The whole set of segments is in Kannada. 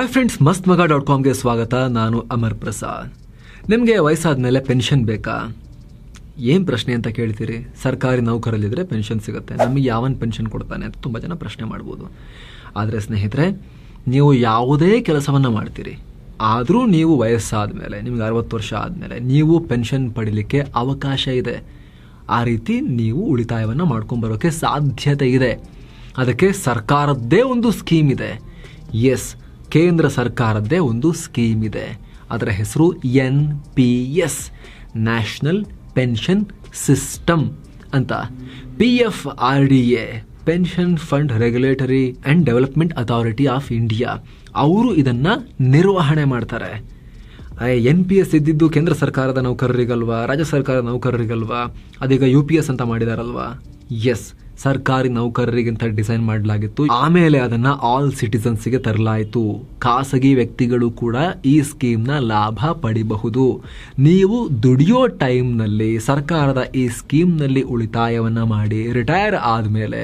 ಹಾಯ್ ಫ್ರೆಂಡ್ಸ್ ಮಸ್ತ್ ಮಗ ಡಾಟ್ ಕಾಮ್ಗೆ ಸ್ವಾಗತ. ನಾನು ಅಮರ್ ಪ್ರಸಾದ್. ನಿಮಗೆ ವಯಸ್ಸಾದ ಮೇಲೆ ಪೆನ್ಷನ್ ಬೇಕಾ? ಏನು ಪ್ರಶ್ನೆ ಅಂತ ಕೇಳ್ತೀರಿ? ಸರ್ಕಾರಿ ನೌಕರಲ್ಲಿದ್ದರೆ ಪೆನ್ಷನ್ ಸಿಗುತ್ತೆ. ನಮಗೆ ಯಾವನ್ ಪೆನ್ಷನ್ ಕೊಡ್ತಾನೆ ಅಂತ ತುಂಬ ಜನ ಪ್ರಶ್ನೆ ಮಾಡ್ಬೋದು. ಆದರೆ ಸ್ನೇಹಿತರೆ, ನೀವು ಯಾವುದೇ ಕೆಲಸವನ್ನು ಮಾಡ್ತೀರಿ. ಆದರೂ ನೀವು ವಯಸ್ಸಾದ ಮೇಲೆ ನಿಮ್ಗೆ ಅರವತ್ತು ವರ್ಷ ಆದಮೇಲೆ, ನೀವು ಪೆನ್ಷನ್ ಪಡೀಲಿಕ್ಕೆ ಅವಕಾಶ ಇದೆ. ಆ ರೀತಿ ನೀವು ಉಳಿತಾಯವನ್ನು ಮಾಡ್ಕೊಂಬರೋಕ್ಕೆ ಸಾಧ್ಯತೆ ಇದೆ. ಅದಕ್ಕೆ ಸರ್ಕಾರದ್ದೇ ಒಂದು ಸ್ಕೀಮ್ ಇದೆ. ಎಸ್ ಕೇಂದ್ರ ಸರ್ಕಾರದ್ದೇ ಒಂದು ಸ್ಕೀಮ್ ಇದೆ. ಅದರ ಹೆಸರು N P S national pension system ಅಂತ. P F R D A pension fund regulatory and development authority of India ಅವರು ಇದನ್ನು ನಿರ್ವಹಣೆ ಮಾಡ್ತಾರೆ. ಎನ್ ಪಿ ಎಸ್ ಇದ್ದಿದ್ದು ಕೇಂದ್ರ ಸರ್ಕಾರದ ನೌಕರರಿಗಲ್ವಾ, ರಾಜ್ಯ ಸರ್ಕಾರದ ನೌಕರರಿಗಲ್ವಾ, ಅದೀಗ ಯು ಪಿ ಎಸ್ ಅಂತ ಮಾಡಿದಾರಲ್ವಾ? ಎಸ್ ಸರ್ಕಾರಿ ನೌಕರರಿಗಿಂತ ಡಿಸೈನ್ ಮಾಡಲಾಗಿತ್ತು. ಆಮೇಲೆ ಅದನ್ನ ಆಲ್ ಸಿಟಿಸನ್ಸ್ಗೆ ತರಲಾಯಿತು. ಖಾಸಗಿ ವ್ಯಕ್ತಿಗಳು ಕೂಡ ಈ ಸ್ಕೀಮ್ನ ಲಾಭ ಪಡಿಬಹುದು. ನೀವು ದುಡಿಯೋ ಟೈಮ್ನಲ್ಲಿ ಸರ್ಕಾರದ ಈ ಸ್ಕೀಮ್ನಲ್ಲಿ ಉಳಿತಾಯವನ್ನ ಮಾಡಿ ರಿಟೈರ್ ಆದಮೇಲೆ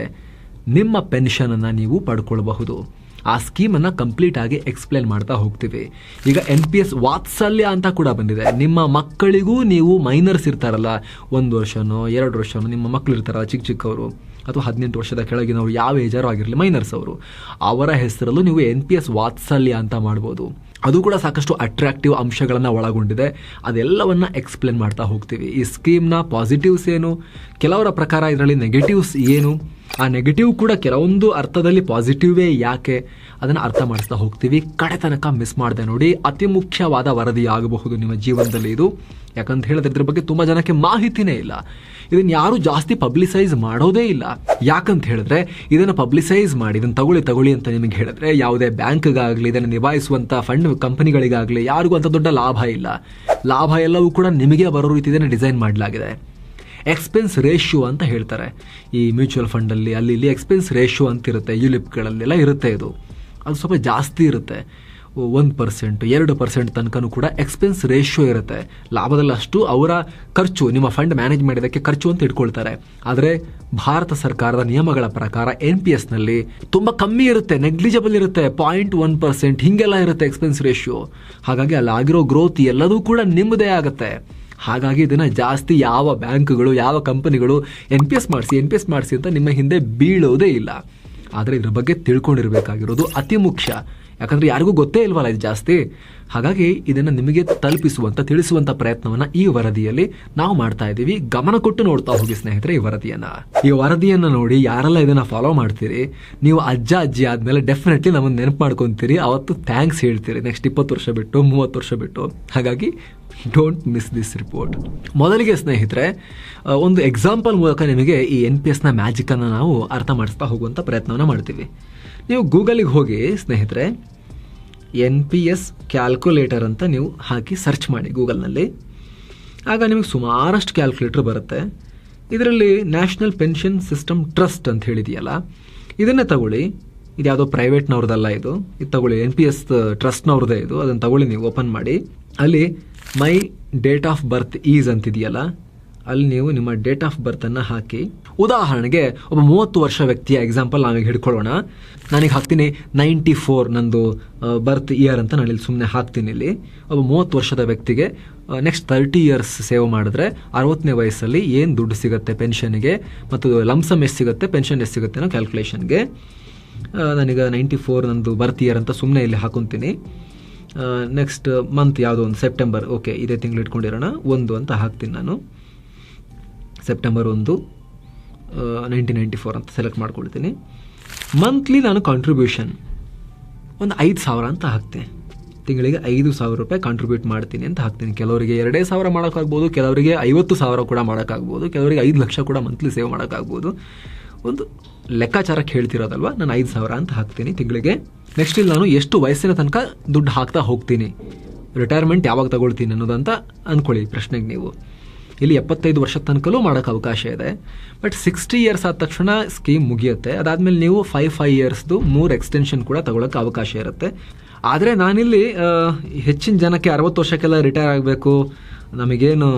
ನಿಮ್ಮ ಪೆನ್ಷನ್ ಅನ್ನ ನೀವು ಪಡ್ಕೊಳ್ಬಹುದು. ಆ ಸ್ಕೀಮನ್ನು ಕಂಪ್ಲೀಟ್ ಆಗಿ ಎಕ್ಸ್ಪ್ಲೇನ್ ಮಾಡ್ತಾ ಹೋಗ್ತೀವಿ. ಈಗ ಎನ್ ಪಿ ಎಸ್ ವಾತ್ಸಲ್ಯ ಅಂತ ಕೂಡ ಬಂದಿದೆ. ನಿಮ್ಮ ಮಕ್ಕಳಿಗೂ ನೀವು ಮೈನರ್ಸ್ ಇರ್ತಾರಲ್ಲ, ಒಂದು ವರ್ಷನೋ, ಎರಡು ವರ್ಷನೋ, ನಿಮ್ಮ ಮಕ್ಕಳು ಇರ್ತಾರಲ್ಲ, ಚಿಕ್ಕ ಚಿಕ್ಕವರು. ಅಥವಾ ಹದಿನೆಂಟು ವರ್ಷದ ಕೆಳಗಿನವರು ಯಾವ ಏಜಾರು ಆಗಿರಲಿ, ಮೈನರ್ಸ್ ಅವರು. ಅವರ ಹೆಸರಲ್ಲೂ ನೀವು ಎನ್ ಪಿ ಎಸ್ ವಾತ್ಸಲ್ಯ ಅಂತ ಮಾಡ್ಬೋದು. ಅದು ಕೂಡ ಸಾಕಷ್ಟು ಅಟ್ರಾಕ್ಟಿವ್ ಅಂಶಗಳನ್ನು ಒಳಗೊಂಡಿದೆ. ಅದೆಲ್ಲವನ್ನ ಎಕ್ಸ್ಪ್ಲೇನ್ ಮಾಡ್ತಾ ಹೋಗ್ತೀವಿ. ಈ ಸ್ಕೀಮ್ನ ಪಾಸಿಟಿವ್ಸ್ ಏನು? ಕೆಲವರ ಪ್ರಕಾರ ಇದರಲ್ಲಿ ನೆಗೆಟಿವ್ಸ್ ಏನು? ಆ ನೆಗೆಟಿವ್ ಕೂಡ ಕೆಲವೊಂದು ಅರ್ಥದಲ್ಲಿ ಪಾಸಿಟಿವೇ ಯಾಕೆ? ಅದನ್ನು ಅರ್ಥ ಮಾಡಿಸ್ತಾ ಹೋಗ್ತೀವಿ. ಕಡೆ ತನಕ ಮಿಸ್ ಮಾಡಿದೆ ನೋಡಿ. ಅತಿ ಮುಖ್ಯವಾದ ವರದಿ ಆಗಬಹುದು ನಿಮ್ಮ ಜೀವನದಲ್ಲಿ ಇದು. ಯಾಕಂತ ಹೇಳಿದ್ರೆ ಇದ್ರ ಬಗ್ಗೆ ತುಂಬ ಜನಕ್ಕೆ ಮಾಹಿತಿನೇ ಇಲ್ಲ. ಇದನ್ನು ಯಾರು ಜಾಸ್ತಿ ಪಬ್ಲಿಸೈಸ್ ಮಾಡೋದೇ ಇಲ್ಲ. ಯಾಕಂತ ಹೇಳಿದ್ರೆ, ಇದನ್ನು ಪಬ್ಲಿಸೈಸ್ ಮಾಡಿ, ಇದನ್ನು ತಗೊಳ್ಳಿ ತಗೊಳ್ಳಿ ಅಂತ ನಿಮಗೆ ಹೇಳಿದ್ರೆ, ಯಾವುದೇ ಬ್ಯಾಂಕ್ಗಾಗಲಿ, ಇದನ್ನು ನಿಭಾಯಿಸುವಂಥ ಫಂಡ್ ಕಂಪನಿಗಳಿಗಾಗಲಿ ಯಾರಿಗೂ ಅಂತ ದೊಡ್ಡ ಲಾಭ ಇಲ್ಲ. ಲಾಭ ಎಲ್ಲವೂ ಕೂಡ ನಿಮಗೆ ಬರೋ ರೀತಿ ಇದನ್ನು ಡಿಸೈನ್ ಮಾಡಲಾಗಿದೆ. ಎಕ್ಸ್ಪೆನ್ಸ್ ರೇಷ್ಯೋ ಅಂತ ಹೇಳ್ತಾರೆ. ಈ ಮ್ಯೂಚುವಲ್ ಫಂಡಲ್ಲಿ ಅಲ್ಲಿ ಇಲ್ಲಿ ಎಕ್ಸ್ಪೆನ್ಸ್ ರೇಷ್ಯೋ ಅಂತ ಇರುತ್ತೆ ಯುಲಿಪ್ಗಳಲ್ಲೆಲ್ಲ ಇರುತ್ತೆ ಇದು. ಅದು ಸ್ವಲ್ಪ ಜಾಸ್ತಿ ಇರುತ್ತೆ. ಒಂದು ಪರ್ಸೆಂಟ್, ಎರಡು ಪರ್ಸೆಂಟ್ ತನಕನೂ ಕೂಡ ಎಕ್ಸ್ಪೆನ್ಸ್ ರೇಷಿಯೋ ಇರುತ್ತೆ. ಲಾಭದಲ್ಲಿ ಅಷ್ಟು ಅವರ ಖರ್ಚು, ನಿಮ್ಮ ಫಂಡ್ ಮ್ಯಾನೇಜ್ ಮಾಡಿದ್ದಕ್ಕೆ ಖರ್ಚು ಅಂತ ಇಟ್ಕೊಳ್ತಾರೆ. ಆದರೆ ಭಾರತ ಸರ್ಕಾರದ ನಿಯಮಗಳ ಪ್ರಕಾರ ಎನ್ ಪಿ ಎಸ್ನಲ್ಲಿ ತುಂಬ ಕಮ್ಮಿ ಇರುತ್ತೆ ನೆಗ್ಲಿಜಬಲ್ ಇರುತ್ತೆ ಪಾಯಿಂಟ್ ಒನ್ ಪರ್ಸೆಂಟ್ ಹೀಗೆಲ್ಲ ಇರುತ್ತೆ ಎಕ್ಸ್ಪೆನ್ಸ್ ರೇಷಿಯೋ ಹಾಗಾಗಿ ಅಲ್ಲಿ ಆಗಿರೋ ಗ್ರೋತ್ ಎಲ್ಲದೂ ಕೂಡ ನಿಮ್ಮದೇ ಆಗುತ್ತೆ. ಹಾಗಾಗಿ ಇದನ್ನು ಜಾಸ್ತಿ ಯಾವ ಬ್ಯಾಂಕ್ಗಳು, ಯಾವ ಕಂಪನಿಗಳು ಎನ್ ಪಿ ಎಸ್ ಮಾಡಿಸಿ ಎನ್ ಪಿ ಎಸ್ ಮಾಡಿಸಿ ಅಂತ ನಿಮ್ಮ ಹಿಂದೆ ಬೀಳೋದೇ ಇಲ್ಲ. ಆದರೆ ಇದ್ರ ಬಗ್ಗೆ ತಿಳ್ಕೊಂಡಿರಬೇಕಾಗಿರೋದು ಅತಿ ಮುಖ್ಯ. ಯಾಕಂದ್ರೆ ಯಾರಿಗೂ ಗೊತ್ತೇ ಇಲ್ವಲ್ಲ, ಇದು ಜಾಸ್ತಿ. ಹಾಗಾಗಿ ಇದನ್ನು ನಿಮಗೆ ತಲುಪಿಸುವಂಥ ತಿಳಿಸುವಂಥ ಪ್ರಯತ್ನವನ್ನು ಈ ವರದಿಯಲ್ಲಿ ನಾವು ಮಾಡ್ತಾ ಇದ್ದೀವಿ. ಗಮನ ಕೊಟ್ಟು ನೋಡ್ತಾ ಹೋಗಿ, ಸ್ನೇಹಿತರೆ, ಈ ವರದಿಯನ್ನು. ಈ ವರದಿಯನ್ನು ನೋಡಿ ಯಾರೆಲ್ಲ ಇದನ್ನು ಫಾಲೋ ಮಾಡ್ತೀರಿ, ನೀವು ಅಜ್ಜ, ಅಜ್ಜಿ ಆದಮೇಲೆ ಡೆಫಿನೆಟ್ಲಿ ನಮ್ಮನ್ನು ನೆನಪು ಮಾಡ್ಕೊಂತೀರಿ. ಅವತ್ತು ಥ್ಯಾಂಕ್ಸ್ ಹೇಳ್ತೀರಿ. ನೆಕ್ಸ್ಟ್ ಇಪ್ಪತ್ತು ವರ್ಷ ಬಿಟ್ಟು, ಮೂವತ್ತು ವರ್ಷ ಬಿಟ್ಟು. ಹಾಗಾಗಿ ಡೋಂಟ್ ಮಿಸ್ ದಿಸ್ ರಿಪೋರ್ಟ್ ಮೊದಲಿಗೆ ಸ್ನೇಹಿತರೆ ಒಂದು ಎಕ್ಸಾಂಪಲ್ ಮೂಲಕ ನಿಮಗೆ ಈ ಎನ್ ಪಿ ಎಸ್ನ ಮ್ಯಾಜಿಕನ್ನು ನಾವು ಅರ್ಥ ಮಾಡಿಸ್ತಾ ಹೋಗುವಂಥ ಪ್ರಯತ್ನವನ್ನು ಮಾಡ್ತೀವಿ. ನೀವು ಗೂಗಲಿಗೆ ಹೋಗಿ ಸ್ನೇಹಿತರೆ, ಎನ್ ಪಿ ಎಸ್ ಕ್ಯಾಲ್ಕುಲೇಟರ್ ಅಂತ ನೀವು ಹಾಕಿ ಸರ್ಚ್ ಮಾಡಿ ಗೂಗಲ್ನಲ್ಲಿ. ಆಗ ನಿಮಗೆ ಸುಮಾರಷ್ಟು ಕ್ಯಾಲ್ಕುಲೇಟರ್ ಬರುತ್ತೆ. ಇದರಲ್ಲಿ ನ್ಯಾಷನಲ್ ಪೆನ್ಷನ್ ಸಿಸ್ಟಮ್ ಟ್ರಸ್ಟ್ ಅಂತ ಹೇಳಿದೆಯಲ್ಲ, ಇದನ್ನೇ ತಗೊಳ್ಳಿ. ಇದು ಯಾವುದೋ ಪ್ರೈವೇಟ್ನವ್ರದ್ದಲ್ಲ ಇದು. ಇದು ತಗೊಳ್ಳಿ, ಎನ್ ಪಿ ಎಸ್ ಟ್ರಸ್ಟ್ನವ್ರದ್ದೇ ಇದು. ಅದನ್ನು ತಗೊಳ್ಳಿ ನೀವು ಓಪನ್ ಮಾಡಿ. ಅಲ್ಲಿ my date of birth is ಅಂತಿದೆಯಲ್ಲ ಅಲ್ಲಿ ನೀವು ನಿಮ್ಮ ಡೇಟ್ ಆಫ್ ಬರ್ತನ್ನು ಹಾಕಿ. ಉದಾಹರಣೆಗೆ, ಒಬ್ಬ ಮೂವತ್ತು ವರ್ಷ ವ್ಯಕ್ತಿಯ ಎಕ್ಸಾಂಪಲ್ ನಾವೀಗ ಹಿಡ್ಕೊಳ್ಳೋಣ. ನಾನೀಗ ಹಾಕ್ತೀನಿ ನೈಂಟಿ ಫೋರ್ ನಂದು ಬರ್ತ್ ಇಯರ್ ಅಂತ ನಾನು ಇಲ್ಲಿ ಸುಮ್ಮನೆ ಹಾಕ್ತೀನಿ ಇಲ್ಲಿ. ಒಬ್ಬ ಮೂವತ್ತು ವರ್ಷದ ವ್ಯಕ್ತಿಗೆ ನೆಕ್ಸ್ಟ್ ತರ್ಟಿ ಇಯರ್ಸ್ ಸೇವ್ ಮಾಡಿದ್ರೆ, ಅರವತ್ತನೇ ವಯಸ್ಸಲ್ಲಿ ಏನು ದುಡ್ಡು ಸಿಗುತ್ತೆ ಪೆನ್ಷನ್ಗೆ ಮತ್ತು ಲಂಸಮ್ ಎಷ್ಟು ಸಿಗುತ್ತೆ ಪೆನ್ಷನ್ ಎಷ್ಟು ಸಿಗುತ್ತೆ ಅನ್ನೋ ಕ್ಯಾಲ್ಕುಲೇಷನ್ಗೆ ನನಗೆ ನೈಂಟಿ ಫೋರ್ ನಂದು ಬರ್ತ್ ಇಯರ್ ಅಂತ ಸುಮ್ಮನೆ ಇಲ್ಲಿ ಹಾಕೊತೀನಿ. ನೆಕ್ಸ್ಟ್ ಮಂತ್ ಯಾವುದೋ ಒಂದು ಸೆಪ್ಟೆಂಬರ್ ಓಕೆ ಇದೇ ತಿಂಗಳು ಇಟ್ಕೊಂಡಿರೋಣ, ಒಂದು ಅಂತ ಹಾಕ್ತೀನಿ ನಾನು. ಸೆಪ್ಟೆಂಬರ್ ಒಂದು ನೈನ್ಟೀನ್ ನೈಂಟಿ ಫೋರ್ ಅಂತ ಸೆಲೆಕ್ಟ್ ಮಾಡ್ಕೊಳ್ತೀನಿ. ಮಂತ್ಲಿ ನಾನು ಕಾಂಟ್ರಿಬ್ಯೂಷನ್ ಒಂದು ಐದು ಸಾವಿರ ಅಂತ ಹಾಕ್ತೀನಿ ತಿಂಗಳಿಗೆ ಐದು ಸಾವಿರ ರೂಪಾಯಿ ಕಾಂಟ್ರಿಬ್ಯೂಟ್ ಮಾಡ್ತೀನಿ ಅಂತ ಹಾಕ್ತೀನಿ. ಕೆಲವರಿಗೆ ಎರಡೇ ಸಾವಿರ ಮಾಡೋಕ್ಕಾಗ್ಬೋದು, ಕೆಲವರಿಗೆ ಐವತ್ತು ಸಾವಿರ ಕೂಡ ಮಾಡೋಕ್ಕಾಗ್ಬೋದು, ಕೆಲವರಿಗೆ ಐದು ಲಕ್ಷ ಕೂಡ ಮಂತ್ಲಿ ಸೇವ್ ಮಾಡೋಕ್ಕಾಗ್ಬೋದು. ಒಂದು ಲೆಕ್ಕಾಚಾರಕ್ಕೆ ಹೇಳ್ತಿರೋದಲ್ವ? ನಾನು ಐದು ಸಾವಿರ ಅಂತ ಹಾಕ್ತೀನಿ ತಿಂಗಳಿಗೆ. ನೆಕ್ಸ್ಟ್ ಇಲ್ಲಿ ನಾನು ಎಷ್ಟು ವಯಸ್ಸಿನ ತನಕ ದುಡ್ಡು ಹಾಕ್ತಾ ಹೋಗ್ತೀನಿ? ರಿಟೈರ್ಮೆಂಟ್ ಯಾವಾಗ ತಗೊಳ್ತೀನಿ ಅನ್ನೋದಂತ ಅಂದ್ಕೊಳ್ಳಿ ಪ್ರಶ್ನೆಗೆ ನೀವು. ಇಲ್ಲಿ ಎಪ್ಪತ್ತೈದು ವರ್ಷದ ತನಕಲೂ ಮಾಡೋಕ್ಕೆ ಅವಕಾಶ ಇದೆ. ಬಟ್ ಸಿಕ್ಸ್ಟಿ ಇಯರ್ಸ್ ಆದ ತಕ್ಷಣ ಸ್ಕೀಮ್ ಮುಗಿಯುತ್ತೆ. ಅದಾದಮೇಲೆ ನೀವು ಫೈವ್ ಫೈವ್ ಇಯರ್ಸ್ದು ಮೂರು ಎಕ್ಸ್ಟೆನ್ಷನ್ ಕೂಡ ತಗೊಳಕ್ಕೆ ಅವಕಾಶ ಇರುತ್ತೆ. ಆದರೆ ನಾನಿಲ್ಲಿ ಹೆಚ್ಚಿನ ಜನಕ್ಕೆ ಅರವತ್ತು ವರ್ಷಕ್ಕೆಲ್ಲ ರಿಟೈರ್ ಆಗಬೇಕು. ನಮಗೇನು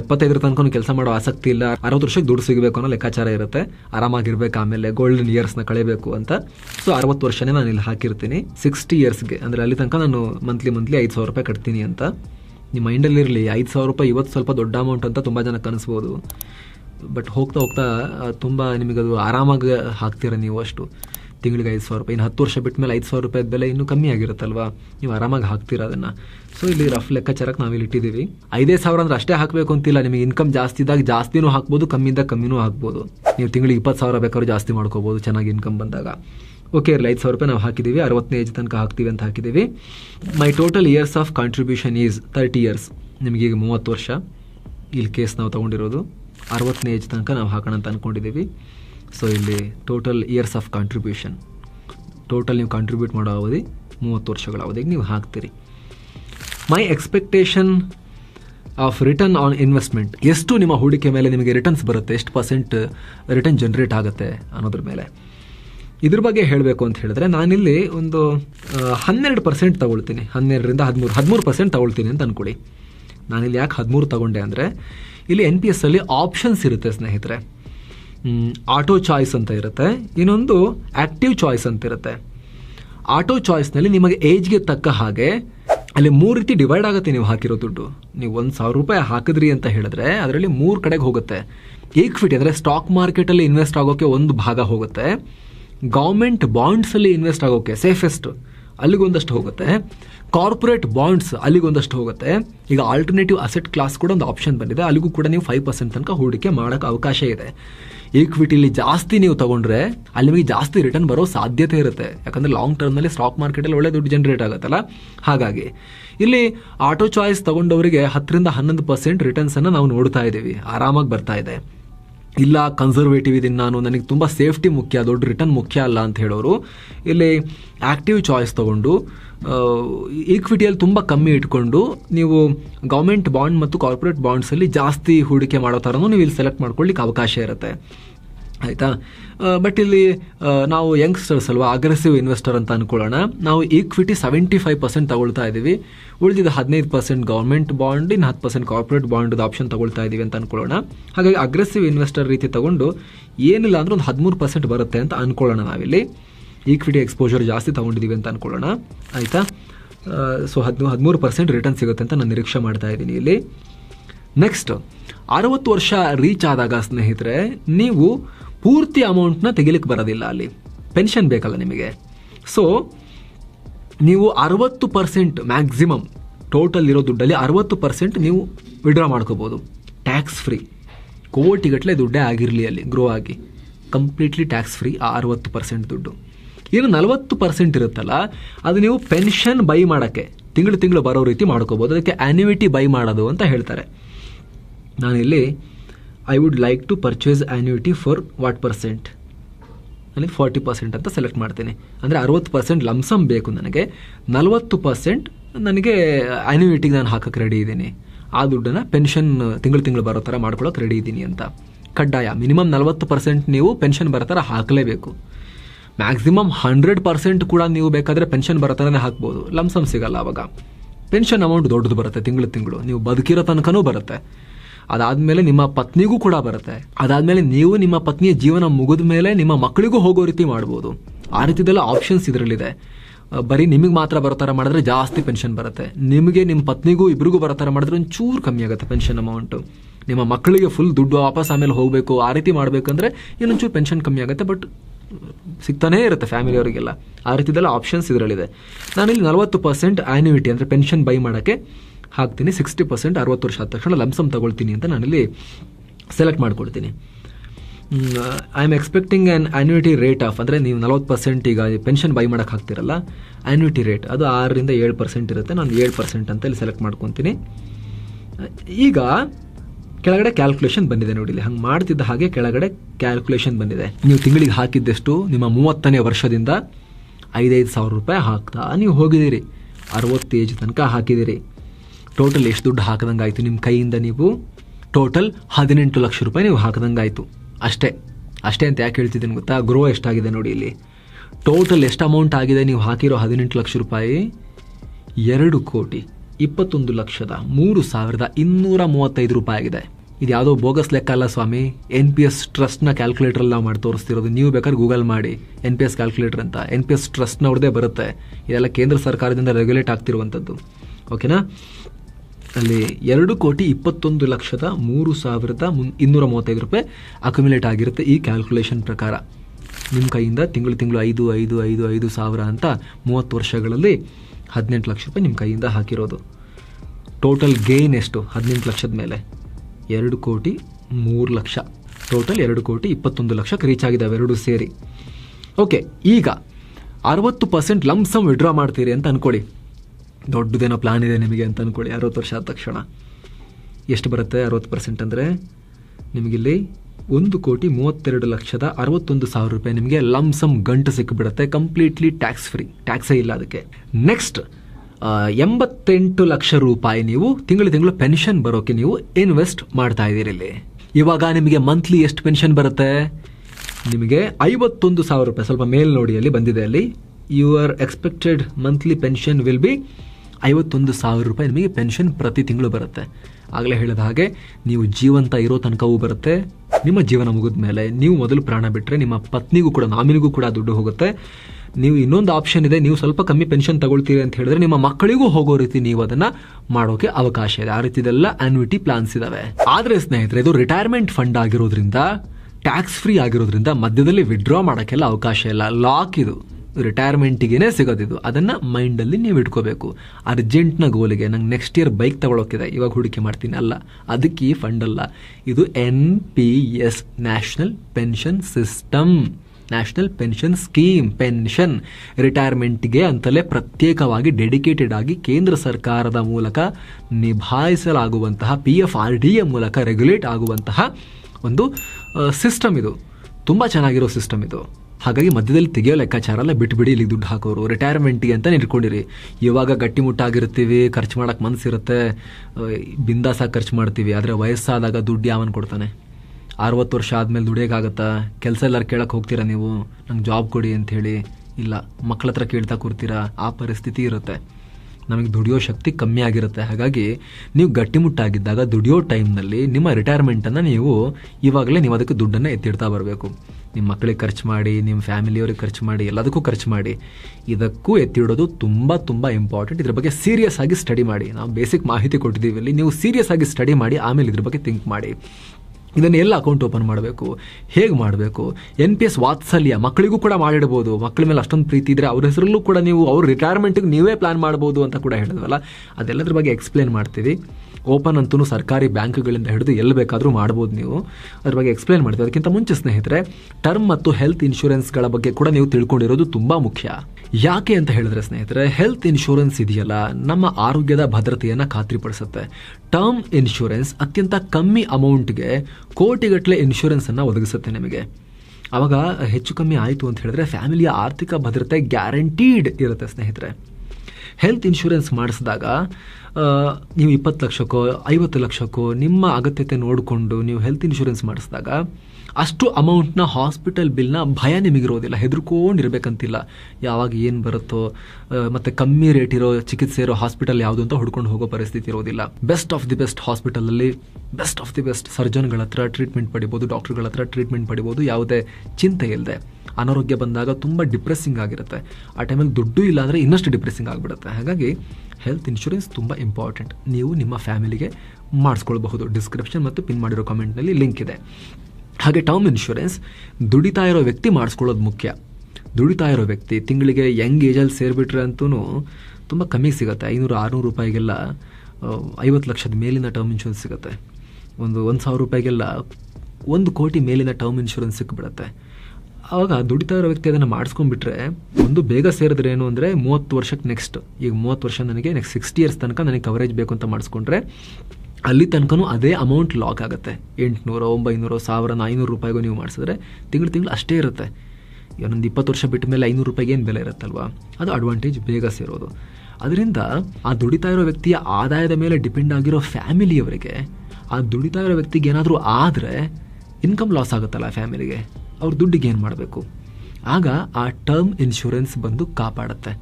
ಎಪ್ಪತ್ತೈದರ ತನಕ ಕೆಲಸ ಮಾಡೋ ಆಸಕ್ತಿ ಇಲ್ಲ. ಅರವತ್ತು ವರ್ಷಕ್ಕೆ ದುಡ್ಡು ಸಿಗಬೇಕು ಅನ್ನೋ ಲೆಕ್ಕಾಚಾರ ಇರುತ್ತೆ. ಆರಾಮಾಗಿರ್ಬೇಕು ಆಮೇಲೆ ಗೋಲ್ಡನ್ ಇಯರ್ಸ್ನ ಕಳೆಯಬೇಕು ಅಂತ. ಸೊ ಅರವತ್ತು ವರ್ಷನೇ ನಾನು ಇಲ್ಲಿ ಹಾಕಿರ್ತೀನಿ ಸಿಕ್ಸ್ಟಿ ಇಯರ್ಸ್ಗೆ ಅಂದರೆ ಅಲ್ಲಿ ತನಕ ನಾನು ಮಂತ್ಲಿ ಮಂತ್ಲಿ ಐದು ಸಾವಿರ ರೂಪಾಯಿ ಕಟ್ತೀನಿ ಅಂತ. ನಿಮ್ಮ ಮೈಂಡಲ್ಲಿ ಇರಲಿ, ಐದು ಸಾವಿರ ರೂಪಾಯಿ, ಇವತ್ತು ಸ್ವಲ್ಪ ದೊಡ್ಡ ಅಮೌಂಟ್ ಅಂತ ತುಂಬ ಜನ ಕನಿಸ್ಬೋದು ಬಟ್ ಹೋಗ್ತಾ ಹೋಗ್ತಾ ತುಂಬ ನಿಮಗದು ಆರಾಮಾಗಿ ಹಾಕ್ತೀರ ನೀವು ಅಷ್ಟು. ತಿಂಗಳಿಗೆ ಐದು ಸಾವಿರ ರೂಪಾಯಿ, ಇನ್ನು ಹತ್ತು ವರ್ಷ ಬಿಟ್ಟ ಮೇಲೆ ಐದು ಸಾವಿರ ರೂಪಾಯಿ ಬೆಲೆ ಇನ್ನೂ ಕಮ್ಮಿ ಆಗಿರುತ್ತಲ್ವಾ? ನೀವು ಆರಾಮಾಗಿ ಹಾಕ್ತೀರ ಅದನ್ನು. ಸೊ ಇಲ್ಲಿ ರಫ್ ಲೆಕ್ಕಾಚಾರಕ್ಕೆ ನಾವಿಲ್ಲಿ ಇಟ್ಟಿದ್ದೀವಿ. ಐದೇ ಸಾವಿರ ಅಂದ್ರೆ ಅಷ್ಟೇ ಹಾಕಬೇಕು ಅಂತಿಲ್ಲ, ನಿಮಗೆ ಇನ್ಕಮ್ ಜಾಸ್ತಿ ಇದ್ದಾಗ ಜಾಸ್ತಿನೂ ಹಾಕ್ಬೋದು, ಕಮ್ಮಿಯಿಂದ ಕಮ್ಮಿನೂ ಹಾಕ್ಬೋದು. ನೀವು ತಿಂಗಳಿಗೆ ಇಪ್ಪತ್ತು ಸಾವಿರ ಬೇಕಾದ್ರೂ ಜಾಸ್ತಿ ಮಾಡ್ಕೋಬೋದು, ಚೆನ್ನಾಗಿ ಇನ್ಕಮ್ ಬಂದಾಗ. ಓಕೆ ಇರಲಿ ಐದು ಸಾವಿರ ರೂಪಾಯಿ ನಾವು ಹಾಕಿದ್ದೀವಿ. ಅರವತ್ತನೇ ಏಜ್ ತನಕ ಹಾಕ್ತೀವಿ ಅಂತ ಹಾಕಿದ್ದೀವಿ. My total years of contribution is thirty years ನಿಮಗೀಗ ಮೂವತ್ತು ವರ್ಷ. ಇಲ್ಲಿ ಕೇಸ್ ನಾವು ತೊಗೊಂಡಿರೋದು. ಅರವತ್ತನೇ ಏಜ್ ತನಕ ನಾವು ಹಾಕೋಣ ಅಂತ ಅಂದ್ಕೊಂಡಿದ್ದೀವಿ ಸೊ ಇಲ್ಲಿ total years of contribution total ನೀವು ಕಾಂಟ್ರಿಬ್ಯೂಟ್ ಮಾಡೋ ಅವಧಿ ಮೂವತ್ತು ವರ್ಷಗಳ ಅವಧಿಗೆ ನೀವು ಹಾಕ್ತೀರಿ. My expectation of return on investment ಎಷ್ಟು ನಿಮ್ಮ ಹೂಡಿಕೆ ಮೇಲೆ ನಿಮಗೆ ರಿಟರ್ನ್ಸ್ ಬರುತ್ತೆ? ಎಷ್ಟು ಪರ್ಸೆಂಟ್ ರಿಟರ್ನ್ ಜನ್ರೇಟ್ ಆಗುತ್ತೆ ಅನ್ನೋದ್ರ ಮೇಲೆ. ಇದ್ರ ಬಗ್ಗೆ ಹೇಳಬೇಕು ಅಂತ ಹೇಳಿದ್ರೆ ನಾನಿಲ್ಲಿ ಒಂದು ಹನ್ನೆರಡು ಪರ್ಸೆಂಟ್ ತಗೊಳ್ತೀನಿ. ಹನ್ನೆರಡರಿಂದ ಹದಿಮೂರು ಹದಿಮೂರು ಪರ್ಸೆಂಟ್ ತಗೊಳ್ತೀನಿ ಅಂತ ಅನ್ಕೊಳ್ಳಿ. ನಾನಿಲ್ಲಿ ಯಾಕೆ ಹದಿಮೂರು ತಗೊಂಡೆ ಅಂದರೆ, ಇಲ್ಲಿ ಎನ್ ಪಿ ಎಸ್ಸಲ್ಲಿ ಆಪ್ಷನ್ಸ್ ಇರುತ್ತೆ ಸ್ನೇಹಿತರೆ. ಆಟೋ ಚಾಯ್ಸ್ ಅಂತ ಇರುತ್ತೆ. ಇನ್ನೊಂದು ಆ್ಯಕ್ಟಿವ್ ಚಾಯ್ಸ್ ಅಂತ ಇರುತ್ತೆ. ಆಟೋ ಚಾಯ್ಸ್ನಲ್ಲಿ ನಿಮಗೆ ಏಜ್ಗೆ ತಕ್ಕ ಹಾಗೆ ಅಲ್ಲಿ ಮೂರು ರೀತಿ ಡಿವೈಡ್ ಆಗುತ್ತೆ ನೀವು ಹಾಕಿರೋ ದುಡ್ಡು. ನೀವು ಒಂದು ಸಾವಿರ ರೂಪಾಯಿ ಹಾಕಿದ್ರಿ ಅಂತ ಹೇಳಿದ್ರೆ ಅದರಲ್ಲಿ ಮೂರು ಕಡೆಗೆ ಹೋಗುತ್ತೆ. ಈಕ್ವಿಟಿ ಅಂದರೆ ಸ್ಟಾಕ್ ಮಾರ್ಕೆಟಲ್ಲಿ ಇನ್ವೆಸ್ಟ್ ಆಗೋಕ್ಕೆ ಒಂದು ಭಾಗ ಹೋಗುತ್ತೆ. ಗೌರ್ಮೆಂಟ್ ಬಾಂಡ್ಸಲ್ಲಿ ಇನ್ವೆಸ್ಟ್ ಆಗೋಕ್ಕೆ ಸೇಫೆಸ್ಟ್ ಅಲ್ಲಿಗೊಂದಷ್ಟು ಹೋಗುತ್ತೆ. ಕಾರ್ಪೊರೇಟ್ ಬಾಂಡ್ಸ್ ಅಲ್ಲಿಗೊಂದಷ್ಟು ಹೋಗುತ್ತೆ. ಈಗ ಆಲ್ಟರ್ನೇಟಿವ್ ಅಸೆಟ್ ಕ್ಲಾಸ್ ಕೂಡ ಒಂದು ಆಪ್ಷನ್ ಬಂದಿದೆ. ಅಲ್ಲಿಗೂ ಕೂಡ ನೀವು ಫೈವ್ ಪರ್ಸೆಂಟ್ ತನಕ ಹೂಡಿಕೆ ಮಾಡೋಕ್ಕೆ ಅವಕಾಶ ಇದೆ. ಈಕ್ವಿಟಿಲಿ ಜಾಸ್ತಿ ನೀವು ತಗೊಂಡ್ರೆ ಅಲ್ಲಿ ನಿಮಗೆ ಜಾಸ್ತಿ ರಿಟರ್ನ್ ಬರೋ ಸಾಧ್ಯತೆ ಇರುತ್ತೆ. ಯಾಕಂದ್ರೆ ಲಾಂಗ್ ಟರ್ಮ್ನಲ್ಲಿ ಸ್ಟಾಕ್ ಮಾರ್ಕೆಟಲ್ಲಿ ಒಳ್ಳೆ ದುಡ್ಡು ಜನರೇಟ್ ಆಗುತ್ತಲ್ಲ? ಹಾಗಾಗಿ ಇಲ್ಲಿ ಆಟೋ ಚಾಯ್ಸ್ ತಗೊಂಡವರಿಗೆ ಹತ್ತರಿಂದ ಹನ್ನೊಂದು ಪರ್ಸೆಂಟ್ ರಿಟರ್ನ್ಸ್ ಅನ್ನು ನಾವು ನೋಡ್ತಾ ಇದ್ದೀವಿ. ಆರಾಮಾಗಿ ಬರ್ತಾ ಇದೆ. ಇಲ್ಲ ಕನ್ಸರ್ವೇಟಿವ್ ಇದೀನಿ ನಾನು, ನನಗೆ ತುಂಬ ಸೇಫ್ಟಿ ಮುಖ್ಯ, ದೊಡ್ಡ ರಿಟರ್ನ್ ಮುಖ್ಯ ಅಲ್ಲ ಅಂತ ಹೇಳೋರು. ಇಲ್ಲಿ ಆ್ಯಕ್ಟಿವ್ ಚಾಯ್ಸ್ ತಗೊಂಡು ಈಕ್ವಿಟಿಯಲ್ಲಿ ತುಂಬ ಕಮ್ಮಿ ಇಟ್ಕೊಂಡು, ನೀವು ಗೌರ್ಮೆಂಟ್ ಬಾಂಡ್ ಮತ್ತು ಕಾರ್ಪೊರೇಟ್ ಬಾಂಡ್ಸಲ್ಲಿ ಜಾಸ್ತಿ ಹೂಡಿಕೆ ಮಾಡೋ ಥರನೂ ನೀವು ಇಲ್ಲಿ ಸೆಲೆಕ್ಟ್ ಮಾಡ್ಕೊಳ್ಳಿಕ್ಕೆ ಅವಕಾಶ ಇರುತ್ತೆ. ಆಯಿತಾ? ಬಟ್ ಇಲ್ಲಿ ನಾವು ಯಂಗ್ಸ್ಟರ್ಸ್ ಅಲ್ವಾ ಅಗ್ರೆಸಿವ್ ಇನ್ವೆಸ್ಟರ್ ಅಂತ ಅನ್ಕೊಳ್ಳೋಣ. ನಾವು ಈಕ್ವಿಟಿ ಸೆವೆಂಟಿ ಫೈವ್ ಪರ್ಸೆಂಟ್ ತಗೊಳ್ತಾ ಇದ್ದೀವಿ ಉಳಿದಿದ್ದ ಹದಿನೈದು ಪರ್ಸೆಂಟ್ ಗೌರ್ಮೆಂಟ್ ಬಾಂಡ್ ಇನ್ನು ಹತ್ತು ಪರ್ಸೆಂಟ್ ಕಾರ್ಪೊರೇಟ್ ಬಾಂಡ್ ಆಪ್ಷನ್ ತಗೊಳ್ತಾ ಇದ್ದೀವಿ ಅಂತ ಅನ್ಕೊಳ್ಳೋಣ. ಹಾಗಾಗಿ ಅಗ್ರೆಸಿವ್ ಇನ್ವೆಸ್ಟರ್ ರೀತಿ ತಗೊಂಡು ಏನಿಲ್ಲ ಅಂದ್ರೆ ಒಂದು ಹದಿಮೂರು ಪರ್ಸೆಂಟ್ ಬರುತ್ತೆ ಅಂತ ಅನ್ಕೊಳ್ಳೋಣ ನಾವಿಲ್ಲಿ. ಈಕ್ವಿಟಿ ಎಕ್ಸ್ಪೋಜರ್ ಜಾಸ್ತಿ ತಗೊಂಡಿದ್ದೀವಿ ಅಂತ ಅನ್ಕೊಳ್ಳೋಣ. ಆಯಿತಾ? ಸೊ ಹದಿನ ಹದಿಮೂರು ಪರ್ಸೆಂಟ್ ರಿಟರ್ನ್ ಸಿಗುತ್ತೆ ಅಂತ ನಾನು ನಿರೀಕ್ಷೆ ಮಾಡ್ತಾ ಇದ್ದೀನಿ ಇಲ್ಲಿ. ನೆಕ್ಸ್ಟ್ ಅರವತ್ತು ವರ್ಷ ರೀಚ್ ಆದಾಗ ಸ್ನೇಹಿತರೆ, ನೀವು ಪೂರ್ತಿ ಅಮೌಂಟ್ನ ತೆಗಿಲಿಕ್ಕೆ ಬರೋದಿಲ್ಲ ಅಲ್ಲಿ. ಪೆನ್ಷನ್ ಬೇಕಲ್ಲ ನಿಮಗೆ. ಸೊ ನೀವು ಅರವತ್ತು ಪರ್ಸೆಂಟ್ ಮ್ಯಾಕ್ಸಿಮಮ್ ಟೋಟಲ್ ಇರೋ ದುಡ್ಡಲ್ಲಿ ಅರವತ್ತು ಪರ್ಸೆಂಟ್ ನೀವು ವಿಡ್ರಾ ಮಾಡ್ಕೋಬೋದು. ಟ್ಯಾಕ್ಸ್ ಫ್ರೀ ಕೋಟಿಗಟ್ಟಲೆ ದುಡ್ಡೇ ಆಗಿರಲಿ ಅಲ್ಲಿ ಗ್ರೋ ಆಗಿ. ಕಂಪ್ಲೀಟ್ಲಿ ಟ್ಯಾಕ್ಸ್ ಫ್ರೀ ಆ ಅರವತ್ತು ಪರ್ಸೆಂಟ್ ದುಡ್ಡು. ಇನ್ನು ನಲವತ್ತು ಪರ್ಸೆಂಟ್ ಇರುತ್ತಲ್ಲ, ಅದು ನೀವು ಪೆನ್ಷನ್ ಬೈ ಮಾಡೋಕ್ಕೆ, ತಿಂಗಳು ತಿಂಗಳು ಬರೋ ರೀತಿ ಮಾಡ್ಕೋಬೋದು. ಅದಕ್ಕೆ ಆನ್ಯುವಿಟಿ ಬೈ ಮಾಡೋದು ಅಂತ ಹೇಳ್ತಾರೆ. ನಾನಿಲ್ಲಿ I would like to purchase annuity for what percent ನನಗೆ ಫಾರ್ಟಿ ಪರ್ಸೆಂಟ್ ಅಂತ ಸೆಲೆಕ್ಟ್ ಮಾಡ್ತೀನಿ. ಅಂದರೆ ಅರವತ್ತು ಪರ್ಸೆಂಟ್ ಲಮ್ಸಮ್ ಬೇಕು ನನಗೆ. ನಲವತ್ತು ಪರ್ಸೆಂಟ್ ನನಗೆ ಆ್ಯನ್ಯೂಟಿಗೆ ನಾನು ಹಾಕಕ್ಕೆ ರೆಡಿ ಇದ್ದೀನಿ. ಆ ದುಡ್ಡನ್ನು ಪೆನ್ಷನ್ ತಿಂಗಳು ತಿಂಗಳು ಬರೋ ಥರ ಮಾಡ್ಕೊಳ್ಳೋಕೆ ರೆಡಿ ಇದ್ದೀನಿ ಅಂತ. ಕಡ್ಡಾಯ ಮಿನಿಮಮ್ ನಲವತ್ತು ಪರ್ಸೆಂಟ್ ನೀವು ಪೆನ್ಷನ್ ಬರೋ ಥರ ಹಾಕಲೇಬೇಕು. ಮ್ಯಾಕ್ಸಿಮಮ್ ಹಂಡ್ರೆಡ್ ಪರ್ಸೆಂಟ್ ಕೂಡ ನೀವು ಬೇಕಾದರೆ ಪೆನ್ಷನ್ ಬರೋ ಥರನೇ ಹಾಕ್ಬೋದು. ಲಮ್ಸಮ್ ಸಿಗಲ್ಲ ಅವಾಗ. ಪೆನ್ಷನ್ ಅಮೌಂಟ್ ದೊಡ್ಡದು ಬರುತ್ತೆ ತಿಂಗಳು ತಿಂಗಳು. ನೀವು ಬದುಕಿರೋ ತನಕನೂ ಬರುತ್ತೆ. ಅದಾದ್ಮೇಲೆ ನಿಮ್ಮ ಪತ್ನಿಗೂ ಕೂಡ ಬರುತ್ತೆ. ಅದಾದ್ಮೇಲೆ ನೀವು ನಿಮ್ಮ ಪತ್ನಿಯ ಜೀವನ ಮುಗಿದ ಮೇಲೆ ನಿಮ್ಮ ಮಕ್ಕಳಿಗೂ ಹೋಗೋ ರೀತಿ ಮಾಡ್ಬೋದು. ಆ ರೀತಿದೆಲ್ಲ ಆಪ್ಷನ್ಸ್ ಇದರಲ್ಲಿದೆ. ಬರೀ ನಿಮಗೆ ಮಾತ್ರ ಬರೋ ಮಾಡಿದ್ರೆ ಜಾಸ್ತಿ ಪೆನ್ಷನ್ ಬರುತ್ತೆ. ನಿಮಗೆ ನಿಮ್ಮ ಪತ್ನಿಗೂ ಇಬ್ರಿಗೂ ಬರೋ ಮಾಡಿದ್ರೆ ಒಂಚೂರು ಕಮ್ಮಿ ಆಗುತ್ತೆ ಪೆನ್ಷನ್ ಅಮೌಂಟು ನಿಮ್ಮ ಮಕ್ಕಳಿಗೆ ಫುಲ್ ದುಡ್ಡು ವಾಪಸ್ ಆಮೇಲೆ ಹೋಗಬೇಕು, ಆ ರೀತಿ ಮಾಡಬೇಕಂದ್ರೆ ಇನ್ನೊಂಚೂರು ಪೆನ್ಷನ್ ಕಮ್ಮಿ ಆಗುತ್ತೆ ಬಟ್ ಸಿಗ್ತಾನೇ ಇರುತ್ತೆ ಫ್ಯಾಮಿಲಿ ಅವರಿಗೆಲ್ಲ. ಆ ರೀತಿದೆಲ್ಲ ಆಪ್ಷನ್ಸ್ ಇದರಲ್ಲಿದೆ. ನಾನಿಲ್ಲಿ ನಲವತ್ತು ಪರ್ಸೆಂಟ್ ಆನ್ಯುವಿಟಿ ಅಂದರೆ ಪೆನ್ಷನ್ ಬೈ ಮಾಡೋಕ್ಕೆ ಹಾಕ್ತೀನಿ. ಸಿಕ್ಸ್ಟಿ ಪರ್ಸೆಂಟ್ ಅರವತ್ತು ವರ್ಷ ಆದ ತಕ್ಷಣ ಲಂಸಮ್ ತಗೊಳ್ತೀನಿ ಅಂತ ನಾನಿಲ್ಲಿ ಸೆಲೆಕ್ಟ್ ಮಾಡ್ಕೊಳ್ತೀನಿ. I am expecting an annuity rate of ಅಂದರೆ ನೀವು ನಲವತ್ತು ಪರ್ಸೆಂಟ್ ಈಗ ಪೆನ್ಷನ್ ಬೈ ಮಾಡೋಕೆ ಹಾಕ್ತಿರಲ್ಲ ಆ್ಯನ್ಯೂಟಿ ರೇಟ್ ಅದು ಆರರಿಂದ ಏಳು ಪರ್ಸೆಂಟ್ ಇರುತ್ತೆ. ನಾನು ಏಳು ಪರ್ಸೆಂಟ್ ಅಂತ ಇಲ್ಲಿ ಸೆಲೆಕ್ಟ್ ಮಾಡ್ಕೊತೀನಿ. ಈಗ ಕೆಳಗಡೆ ಕ್ಯಾಲ್ಕುಲೇಷನ್ ಬಂದಿದೆ ನೋಡಿ ಇಲ್ಲಿ. ಹಂಗೆ ಮಾಡ್ತಿದ್ದ ಹಾಗೆ ಕೆಳಗಡೆ ಕ್ಯಾಲ್ಕುಲೇಷನ್ ಬಂದಿದೆ. ನೀವು ತಿಂಗಳಿಗೆ ಹಾಕಿದ್ದೆಷ್ಟು? ನಿಮ್ಮ ಮೂವತ್ತನೇ ವರ್ಷದಿಂದ ಐದೈದು ಸಾವಿರ ರೂಪಾಯಿ ಹಾಕ್ತಾ ನೀವು ಹೋಗಿದ್ದೀರಿ. ಅರವತ್ತು ಏಜ್ ತನಕ ಹಾಕಿದ್ದೀರಿ. ಟೋಟಲ್ ಎಷ್ಟು ದುಡ್ಡು ಹಾಕದಂಗೆ ನಿಮ್ಮ ಕೈಯಿಂದ ನೀವು? ಟೋಟಲ್ ಹದಿನೆಂಟು ಲಕ್ಷ ರೂಪಾಯಿ ನೀವು ಹಾಕದಂಗೆ ಅಷ್ಟೇ. ಅಷ್ಟೇ ಅಂತ ಯಾಕೆ ಹೇಳ್ತಿದ್ದೀನಿ ಗೊತ್ತಾ? ಗ್ರೋ ಎಷ್ಟಾಗಿದೆ ನೋಡಿ ಇಲ್ಲಿ. ಟೋಟಲ್ ಎಷ್ಟು ಅಮೌಂಟ್ ಆಗಿದೆ ನೀವು ಹಾಕಿರೋ ಹದಿನೆಂಟು ಲಕ್ಷ ರೂಪಾಯಿ? ಎರಡು ಕೋಟಿ ಇಪ್ಪತ್ತೊಂದು ಲಕ್ಷದ ಮೂರು ಸಾವಿರದ ಇನ್ನೂರ ಮೂವತ್ತೈದು ರೂಪಾಯಿ ಆಗಿದೆ. ಇದು ಯಾವುದೋ ಬೋಗಸ್ ಲೆಕ್ಕ ಅಲ್ಲ ಸ್ವಾಮಿ? ಎನ್ ಪಿ ಎಸ್ ಟ್ರಸ್ಟ್ನ ಕ್ಯಾಲ್ಕುಲೇಟರ್ ನಾವು ಮಾಡಿ ತೋರಿಸ್ತಿರೋದು. ನೀವು ಬೇಕಾದ್ರೆ ಗೂಗಲ್ ಮಾಡಿ. ಎನ್ ಪಿ ಎಸ್ ಕ್ಯಾಲ್ಕುಲೇಟರ್ ಅಂತ. ಎನ್ ಪಿ ಎಸ್ ಟ್ರಸ್ಟ್ನವ್ರದೇ ಬರುತ್ತೆ. ಇದೆಲ್ಲ ಕೇಂದ್ರ ಸರ್ಕಾರದಿಂದ ರೆಗ್ಯುಲೇಟ್ ಆಗ್ತಿರುವಂಥದ್ದು. ಓಕೆನಾ ಅಲ್ಲಿ ಎರಡು ಕೋಟಿ ಇಪ್ಪತ್ತೊಂದು ಲಕ್ಷದ ಮೂರು ಸಾವಿರದ ಮುನ್, ಇನ್ನೂರ ಮೂವತ್ತೈದು ರೂಪಾಯಿ ಅಕ್ಯುಮುಲೇಟ್ ಆಗಿರುತ್ತೆ ಈ ಕ್ಯಾಲ್ಕುಲೇಷನ್ ಪ್ರಕಾರ. ನಿಮ್ಮ ಕೈಯಿಂದ ತಿಂಗಳು ತಿಂಗಳು ಐದು ಐದು ಐದು ಐದು ಸಾವಿರ ಅಂತ ಮೂವತ್ತು ವರ್ಷಗಳಲ್ಲಿ ಹದಿನೆಂಟು ಲಕ್ಷ ರೂಪಾಯಿ ನಿಮ್ಮ ಕೈಯಿಂದ ಹಾಕಿರೋದು. ಟೋಟಲ್ ಗೇನ್ ಎಷ್ಟು? ಹದಿನೆಂಟು ಲಕ್ಷದ ಮೇಲೆ. ಎರಡು ಕೋಟಿ ಮೂರು ಲಕ್ಷ. ಟೋಟಲ್ ಎರಡು ಕೋಟಿ ಇಪ್ಪತ್ತೊಂದು ಲಕ್ಷಕ್ಕೆ ರೀಚ್ ಆಗಿದ್ದಾವೆ ಎರಡು ಸೇರಿ. ಓಕೆ ಈಗ ಅರವತ್ತು ಪರ್ಸೆಂಟ್ ಲಂಸಮ್ ವಿಡ್ರಾ ಮಾಡ್ತೀರಿ ಅಂತ ಅನ್ಕೊಳ್ಳಿ. ದೊಡ್ಡದೇನೋ ಪ್ಲಾನ್ ಇದೆ ನಿಮಗೆ ಅಂತ ಅಂದ್ಕೊಳ್ಳಿ ಅರವತ್ತು ವರ್ಷ ಆದ ತಕ್ಷಣ. ಎಷ್ಟು ಬರುತ್ತೆ? ಅರವತ್ತು ಪರ್ಸೆಂಟ್ ಅಂದರೆ ನಿಮಗಿಲ್ಲಿ ಒಂದು ಕೋಟಿ ಮೂವತ್ತೆರಡು ಲಕ್ಷದ ಅರವತ್ತೊಂದು ಸಾವಿರ ರೂಪಾಯಿ ನಿಮಗೆ ಲಂಸಮ್ ಗಂಟು ಸಿಕ್ಕಿಬಿಡುತ್ತೆ ಕಂಪ್ಲೀಟ್ಲಿ ಟ್ಯಾಕ್ಸ್ ಫ್ರೀ ಟ್ಯಾಕ್ಸೇ ಇಲ್ಲ ಅದಕ್ಕೆ. ನೆಕ್ಸ್ಟ್ ಎಂಬತ್ತೆಂಟು ಲಕ್ಷ ರೂಪಾಯಿ ನೀವು ತಿಂಗಳು ತಿಂಗಳು ಪೆನ್ಷನ್ ಬರೋಕೆ ನೀವು ಇನ್ವೆಸ್ಟ್ ಮಾಡ್ತಾ ಇದ್ದೀರಿ ಇಲ್ಲಿ. ಇವಾಗ ನಿಮಗೆ ಮಂತ್ಲಿ ಎಷ್ಟು ಪೆನ್ಷನ್ ಬರುತ್ತೆ? ನಿಮಗೆ ಐವತ್ತೊಂದು ಸಾವಿರ ರೂಪಾಯಿ. ಸ್ವಲ್ಪ ಮೇಲ್ ನೋಡಿ ಅಲ್ಲಿ ಬಂದಿದೆ ಅಲ್ಲಿ. Your expected monthly pension will be ಐವತ್ತೊಂದು ಸಾವಿರ ರೂಪಾಯಿ ನಿಮಗೆ ಪೆನ್ಷನ್ ಪ್ರತಿ ತಿಂಗಳು ಬರುತ್ತೆ. ಆಗಲೇ ಹೇಳಿದ ಹಾಗೆ, ನೀವು ಜೀವಂತ ಇರೋ ತನಕವೂ ಬರುತ್ತೆ. ನಿಮ್ಮ ಜೀವನ ಮುಗಿದ ಮೇಲೆ ನೀವು ಮೊದಲು ಪ್ರಾಣ ಬಿಟ್ಟರೆ ನಿಮ್ಮ ಪತ್ನಿಗೂ ಕೂಡ ನಾಮಿನಿಗೂ ಕೂಡ ದುಡ್ಡು ಹೋಗುತ್ತೆ. ನೀವು ಇನ್ನೊಂದು ಆಪ್ಷನ್ ಇದೆ, ನೀವು ಸ್ವಲ್ಪ ಕಮ್ಮಿ ಪೆನ್ಷನ್ ತಗೊಳ್ತೀರಿ ಅಂತ ಹೇಳಿದ್ರೆ ನಿಮ್ಮ ಮಕ್ಕಳಿಗೂ ಹೋಗೋ ರೀತಿ ನೀವು ಅದನ್ನ ಮಾಡೋಕೆ ಅವಕಾಶ ಇದೆ. ಆ ರೀತಿದೆಲ್ಲ ಆನ್ವಿಟಿ ಪ್ಲಾನ್ಸ್ ಇದಾವೆ. ಆದ್ರೆ ಸ್ನೇಹಿತರೆ, ಇದು ರಿಟೈರ್ಮೆಂಟ್ ಫಂಡ್ ಆಗಿರೋದ್ರಿಂದ ಟ್ಯಾಕ್ಸ್ ಫ್ರೀ ಆಗಿರೋದ್ರಿಂದ ಮಧ್ಯದಲ್ಲಿ ವಿಡ್ರಾ ಮಾಡೋಕ್ಕೆಲ್ಲ ಅವಕಾಶ ಇಲ್ಲ. ಲಾಕ್ ಇದು. ರಿಟೈರ್ಮೆಂಟಿಗೇನೆ ಸಿಗೋದಿದ್ದು ಅದನ್ನು ಮೈಂಡಲ್ಲಿ ನೀವು ಇಟ್ಕೋಬೇಕು. ಅರ್ಜೆಂಟ್ನ ಗೋಲಿಗೆ ನಂಗೆ ನೆಕ್ಸ್ಟ್ ಇಯರ್ ಬೈಕ್ ತಗೊಳೋಕಿದೆ. ಇವಾಗ ಹೂಡಿಕೆ ಮಾಡ್ತೀನಿ. ಅಲ್ಲ, ಅದಕ್ಕೆ ಈ ಫಂಡ್ ಅಲ್ಲ. ಇದು N P S national pension system national pension scheme pension ರಿಟೈರ್ಮೆಂಟ್ಗೆ ಅಂತಲೇ ಪ್ರತ್ಯೇಕವಾಗಿ ಡೆಡಿಕೇಟೆಡ್ ಆಗಿ ಕೇಂದ್ರ ಸರ್ಕಾರದ ಮೂಲಕ ನಿಭಾಯಿಸಲಾಗುವಂತಹ P F R D A ಮೂಲಕ ರೆಗ್ಯುಲೇಟ್ ಆಗುವಂತಹ ಒಂದು ಸಿಸ್ಟಮ್ ಇದು. ತುಂಬ ಚೆನ್ನಾಗಿರೋ ಸಿಸ್ಟಮ್ ಇದು. ಹಾಗಾಗಿ ಮಧ್ಯದಲ್ಲಿ ತೆಗೆಯೋ ಲೆಕ್ಕಾಚಾರ ಎಲ್ಲ ಬಿಟ್ಬಿಡಿ ಇಲ್ಲಿ ದುಡ್ಡು ಹಾಕೋರು. ರಿಟೈರ್ಮೆಂಟಿಗೆ ಅಂತ ಇಟ್ಕೊಂಡಿರಿ ಇವಾಗ ಗಟ್ಟಿಮುಟ್ಟಾಗಿರ್ತೀವಿ ಖರ್ಚು ಮಾಡೋಕೆ ಮನಸ್ಸಿರುತ್ತೆ ಬಿಂದಾಸಾಗಿ ಖರ್ಚು ಮಾಡ್ತೀವಿ. ಆದರೆ ವಯಸ್ಸಾದಾಗ ದುಡ್ಡು ಯಾವನ್ ಕೊಡ್ತಾನೆ? ಅರವತ್ತು ವರ್ಷ ಆದಮೇಲೆ ದುಡಿಯೋಕ್ಕಾಗತ್ತಾ ಕೆಲಸ ಎಲ್ಲರೂ ಕೇಳೋಕೆ ಹೋಗ್ತೀರಾ ನೀವು? ನಂಗೆ ಜಾಬ್ ಕೊಡಿ ಅಂತ ಹೇಳಿ. ಇಲ್ಲ ಮಕ್ಕಳ ಹತ್ರ ಕೇಳ್ತಾ ಕೂರ್ತೀರಾ? ಆ ಪರಿಸ್ಥಿತಿ ಇರುತ್ತೆ. ನಮಗೆ ದುಡಿಯೋ ಶಕ್ತಿ ಕಮ್ಮಿ ಆಗಿರುತ್ತೆ. ಹಾಗಾಗಿ ನೀವು ಗಟ್ಟಿಮುಟ್ಟಾಗಿದ್ದಾಗ ದುಡಿಯೋ ಟೈಮ್ನಲ್ಲಿ ನಿಮ್ಮ ರಿಟೈರ್ಮೆಂಟನ್ನು ನೀವು ಇವಾಗಲೇ ನೀವು ಅದಕ್ಕೆ ದುಡ್ಡನ್ನು ಎತ್ತಿಡ್ತಾ ಬರಬೇಕು. ನಿಮ್ಮ ಮಕ್ಕಳಿಗೆ ಖರ್ಚು ಮಾಡಿ, ನಿಮ್ಮ ಫ್ಯಾಮಿಲಿಯವ್ರಿಗೆ ಖರ್ಚು ಮಾಡಿ, ಎಲ್ಲದಕ್ಕೂ ಖರ್ಚು ಮಾಡಿ. ಇದಕ್ಕೂ ಎತ್ತಿಡೋದು ತುಂಬ ತುಂಬ ಇಂಪಾರ್ಟೆಂಟ್ ಇದ್ರ ಬಗ್ಗೆ ಸೀರಿಯಸ್ ಆಗಿ ಸ್ಟಡಿ ಮಾಡಿ. ನಾವು ಬೇಸಿಕ್ ಮಾಹಿತಿ ಕೊಟ್ಟಿದ್ದೀವಿ ಇಲ್ಲಿ ನೀವು ಸೀರಿಯಸ್ ಆಗಿ ಸ್ಟಡಿ ಮಾಡಿ, ಆಮೇಲೆ ಇದ್ರ ಬಗ್ಗೆ ಥಿಂಕ್ ಮಾಡಿ. ಇದನ್ನು ಎಲ್ಲ ಅಕೌಂಟ್ ಓಪನ್ ಮಾಡಬೇಕು. ಹೇಗೆ ಮಾಡಬೇಕು? ಎನ್ ಪಿ ಎಸ್ ವಾತ್ಸಲ್ಯ ಮಕ್ಕಳಿಗೂ ಕೂಡ ಮಾಡಿಡ್ಬೋದು. ಮಕ್ಕಳ ಮೇಲೆ ಅಷ್ಟೊಂದು ಪ್ರೀತಿ ಇದ್ದರೆ ಅವ್ರ ಹೆಸರಲ್ಲೂ ಕೂಡ ನೀವು ಅವ್ರ ರಿಟೈರ್ಮೆಂಟಿಗೆ ನೀವೇ ಪ್ಲಾನ್ ಮಾಡ್ಬೋದು ಅಂತ ಕೂಡ ಹೇಳಿದ್ವಲ್ಲ. ಅದೆಲ್ಲದ್ರ ಬಗ್ಗೆ ಎಕ್ಸ್ಪ್ಲೇನ್ ಮಾಡ್ತೀವಿ. ಓಪನ್ ಅಂತೂ ಸರ್ಕಾರಿ ಬ್ಯಾಂಕ್ಗಳಿಂದ ಹಿಡಿದು ಎಲ್ಲಿ ಬೇಕಾದರೂ ಮಾಡ್ಬೋದು ನೀವು. ಅದ್ರ ಬಗ್ಗೆ ಎಕ್ಸ್ಪ್ಲೇನ್ ಮಾಡ್ತೀವಿ. ಅದಕ್ಕಿಂತ ಮುಂಚೆ ಸ್ನೇಹಿತರೆ ಟರ್ಮ್ ಮತ್ತು ಹೆಲ್ತ್ ಇನ್ಶೂರೆನ್ಸ್ಗಳ ಬಗ್ಗೆ ಕೂಡ ನೀವು ತಿಳ್ಕೊಂಡಿರೋದು ತುಂಬ ಮುಖ್ಯ. ಯಾಕೆ ಅಂತ ಹೇಳಿದ್ರೆ ಸ್ನೇಹಿತರೆ ಹೆಲ್ತ್ ಇನ್ಶೂರೆನ್ಸ್ ಇದೆಯಲ್ಲ, ನಮ್ಮ ಆರೋಗ್ಯದ ಭದ್ರತೆಯನ್ನು ಖಾತ್ರಿಪಡಿಸುತ್ತೆ. ಟರ್ಮ್ ಇನ್ಶೂರೆನ್ಸ್ ಅತ್ಯಂತ ಕಮ್ಮಿ ಅಮೌಂಟ್ಗೆ ಕೋಟಿಗಟ್ಟಲೆ ಇನ್ಶೂರೆನ್ಸನ್ನು ಒದಗಿಸುತ್ತೆ ನಿಮಗೆ. ಆವಾಗ ಹೆಚ್ಚು ಕಮ್ಮಿ ಆಯಿತು ಅಂತ ಹೇಳಿದ್ರೆ ಫ್ಯಾಮಿಲಿಯ ಆರ್ಥಿಕ ಭದ್ರತೆ ಗ್ಯಾರಂಟೀಡ್ ಇರುತ್ತೆ ಸ್ನೇಹಿತರೆ. ಹೆಲ್ತ್ ಇನ್ಶೂರೆನ್ಸ್ ಮಾಡಿಸಿದಾಗ ನೀವು ಇಪ್ಪತ್ತು ಲಕ್ಷಕ್ಕೋ, ಐವತ್ತು ಲಕ್ಷಕ್ಕೋ ನಿಮ್ಮ ಅಗತ್ಯತೆ ನೋಡಿಕೊಂಡು ನೀವು ಹೆಲ್ತ್ ಇನ್ಶೂರೆನ್ಸ್ ಮಾಡಿಸಿದಾಗ, ಅಷ್ಟು ಅಮೌಂಟ್ನ ಹಾಸ್ಪಿಟಲ್ ಬಿಲ್ನ ಭಯ ನಿಮಗಿರೋದಿಲ್ಲ ಹೆದರ್ಕೊಂಡಿರ್ಬೇಕಂತಿಲ್ಲ. ಯಾವಾಗ ಏನು ಬರುತ್ತೋ ಮತ್ತು ಕಮ್ಮಿ ರೇಟ್ ಇರೋ ಚಿಕಿತ್ಸೆ ಇರೋ ಹಾಸ್ಪಿಟಲ್ ಯಾವುದು ಅಂತ ಹುಡ್ಕೊಂಡು ಹೋಗೋ ಪರಿಸ್ಥಿತಿ ಇರೋದಿಲ್ಲ. ಬೆಸ್ಟ್ ಆಫ್ ದಿ ಬೆಸ್ಟ್ ಹಾಸ್ಪಿಟಲಲ್ಲಿ ಬೆಸ್ಟ್ ಆಫ್ ದಿ ಬೆಸ್ಟ್ ಸರ್ಜನ್ಗಳ ಹತ್ರ ಟ್ರೀಟ್ಮೆಂಟ್ ಪಡಿಬೋದು ಡಾಕ್ಟರ್ಗಳ ಹತ್ರ ಟ್ರೀಟ್ಮೆಂಟ್ ಪಡಿಬೋದು, ಯಾವುದೇ ಚಿಂತೆ ಇಲ್ಲದೆ ಅನಾರೋಗ್ಯ ಬಂದಾಗ ತುಂಬ ಡಿಪ್ರೆಸ್ಸಿಂಗ್ ಆಗಿರುತ್ತೆ. ಆ ಟೈಮಲ್ಲಿ ದುಡ್ಡು ಇಲ್ಲ ಅಂದರೆ ಇನ್ನಷ್ಟು ಡಿಪ್ರೆಸ್ಸಿಂಗ್ ಆಗಿಬಿಡುತ್ತೆ. ಹಾಗಾಗಿ ಹೆಲ್ತ್ ಇನ್ಶೂರೆನ್ಸ್ ತುಂಬ ಇಂಪಾರ್ಟೆಂಟ್ ನೀವು ನಿಮ್ಮ ಫ್ಯಾಮಿಲಿಗೆ ಮಾಡಿಸ್ಕೊಳ್ಬಹುದು. ಡಿಸ್ಕ್ರಿಪ್ಷನ್ ಮತ್ತು ಪಿನ್ ಮಾಡಿರೋ ಕಮೆಂಟ್ನಲ್ಲಿ ಲಿಂಕ್ ಇದೆ. ಹಾಗೆ ಟರ್ಮ್ ಇನ್ಶೂರೆನ್ಸ್ ದುಡಿತಾ ಇರೋ ವ್ಯಕ್ತಿ ಮಾಡಿಸ್ಕೊಳ್ಳೋದು ಮುಖ್ಯ. ದುಡಿತಾ ಇರೋ ವ್ಯಕ್ತಿ ತಿಂಗಳಿಗೆ ಯಂಗ್ ಏಜಲ್ಲಿ ಸೇರಿಬಿಟ್ರೆ ಅಂತೂ ತುಂಬ ಕಮ್ಮಿ ಸಿಗುತ್ತೆ. ಐನೂರು, ಆರುನೂರು ರೂಪಾಯಿಗೆಲ್ಲ ಐವತ್ತು ಲಕ್ಷದ ಮೇಲಿನ ಟರ್ಮ್ ಇನ್ಶೂರೆನ್ಸ್ ಸಿಗುತ್ತೆ. ಒಂದು ಒಂದು ಸಾವಿರ ರೂಪಾಯಿಗೆಲ್ಲ ಒಂದು ಕೋಟಿ ಮೇಲಿನ ಟರ್ಮ್ ಇನ್ಶೂರೆನ್ಸ್ ಸಿಕ್ಬಿಡುತ್ತೆ. ಆವಾಗ ದುಡಿತಾ ಇರೋ ವ್ಯಕ್ತಿ ಅದನ್ನು ಮಾಡಿಸ್ಕೊಂಡ್ಬಿಟ್ರೆ ಒಂದು ಬೇಗ ಸೇರಿದ್ರೆ ಏನು ಅಂದರೆ ಮೂವತ್ತು ವರ್ಷಕ್ಕೆ ನೆಕ್ಸ್ಟ್ ಈಗ ಮೂವತ್ತು ವರ್ಷ ನನಗೆ ನೆಕ್ಸ್ಟ್ ಸಿಕ್ಸ್ಟಿ ಇಯರ್ಸ್ ತನಕ ನನಗೆ ಕವರೇಜ್ ಬೇಕು ಅಂತ ಮಾಡಿಸ್ಕೊಂಡ್ರೆ ಅಲ್ಲಿ ತನಕನೂ ಅದೇ ಅಮೌಂಟ್ ಲಾಕ್ ಆಗುತ್ತೆ. ಎಂಟುನೂರು, ಒಂಬೈನೂರು ಸಾವಿರ ಐನೂರು ರೂಪಾಯಿಗೂ ನೀವು ಮಾಡಿಸಿದ್ರೆ ತಿಂಗಳು ತಿಂಗಳು ಅಷ್ಟೇ ಇರುತ್ತೆ. ಇನ್ನೊಂದು ಇಪ್ಪತ್ತು ವರ್ಷ ಬಿಟ್ಟ ಮೇಲೆ ಐನೂರು ರೂಪಾಯಿಗೆ ಏನು ಬೆಲೆ ಇರುತ್ತಲ್ವಾ? ಅದು ಅಡ್ವಾಂಟೇಜ್ ಬೇಗ ಸೇರೋದು. ಅದರಿಂದ ಆ ದುಡಿತಾ ಇರೋ ವ್ಯಕ್ತಿಯ ಆದಾಯದ ಮೇಲೆ ಡಿಪೆಂಡ್ ಆಗಿರೋ ಫ್ಯಾಮಿಲಿಯವರಿಗೆ ಆ ದುಡಿತಾ ಇರೋ ವ್ಯಕ್ತಿಗೆ ಏನಾದರೂ ಆದರೆ ಇನ್ಕಮ್ ಲಾಸ್ ಆಗುತ್ತಲ್ಲ ಫ್ಯಾಮಿಲಿಗೆ ಅವ್ರ ದುಡ್ಡಿಗೆ ಏನು ಮಾಡಬೇಕು? ಆಗ ಆ ಟರ್ಮ್ ಇನ್ಶೂರೆನ್ಸ್ ಬಂದು ಕಾಪಾಡುತ್ತೆ.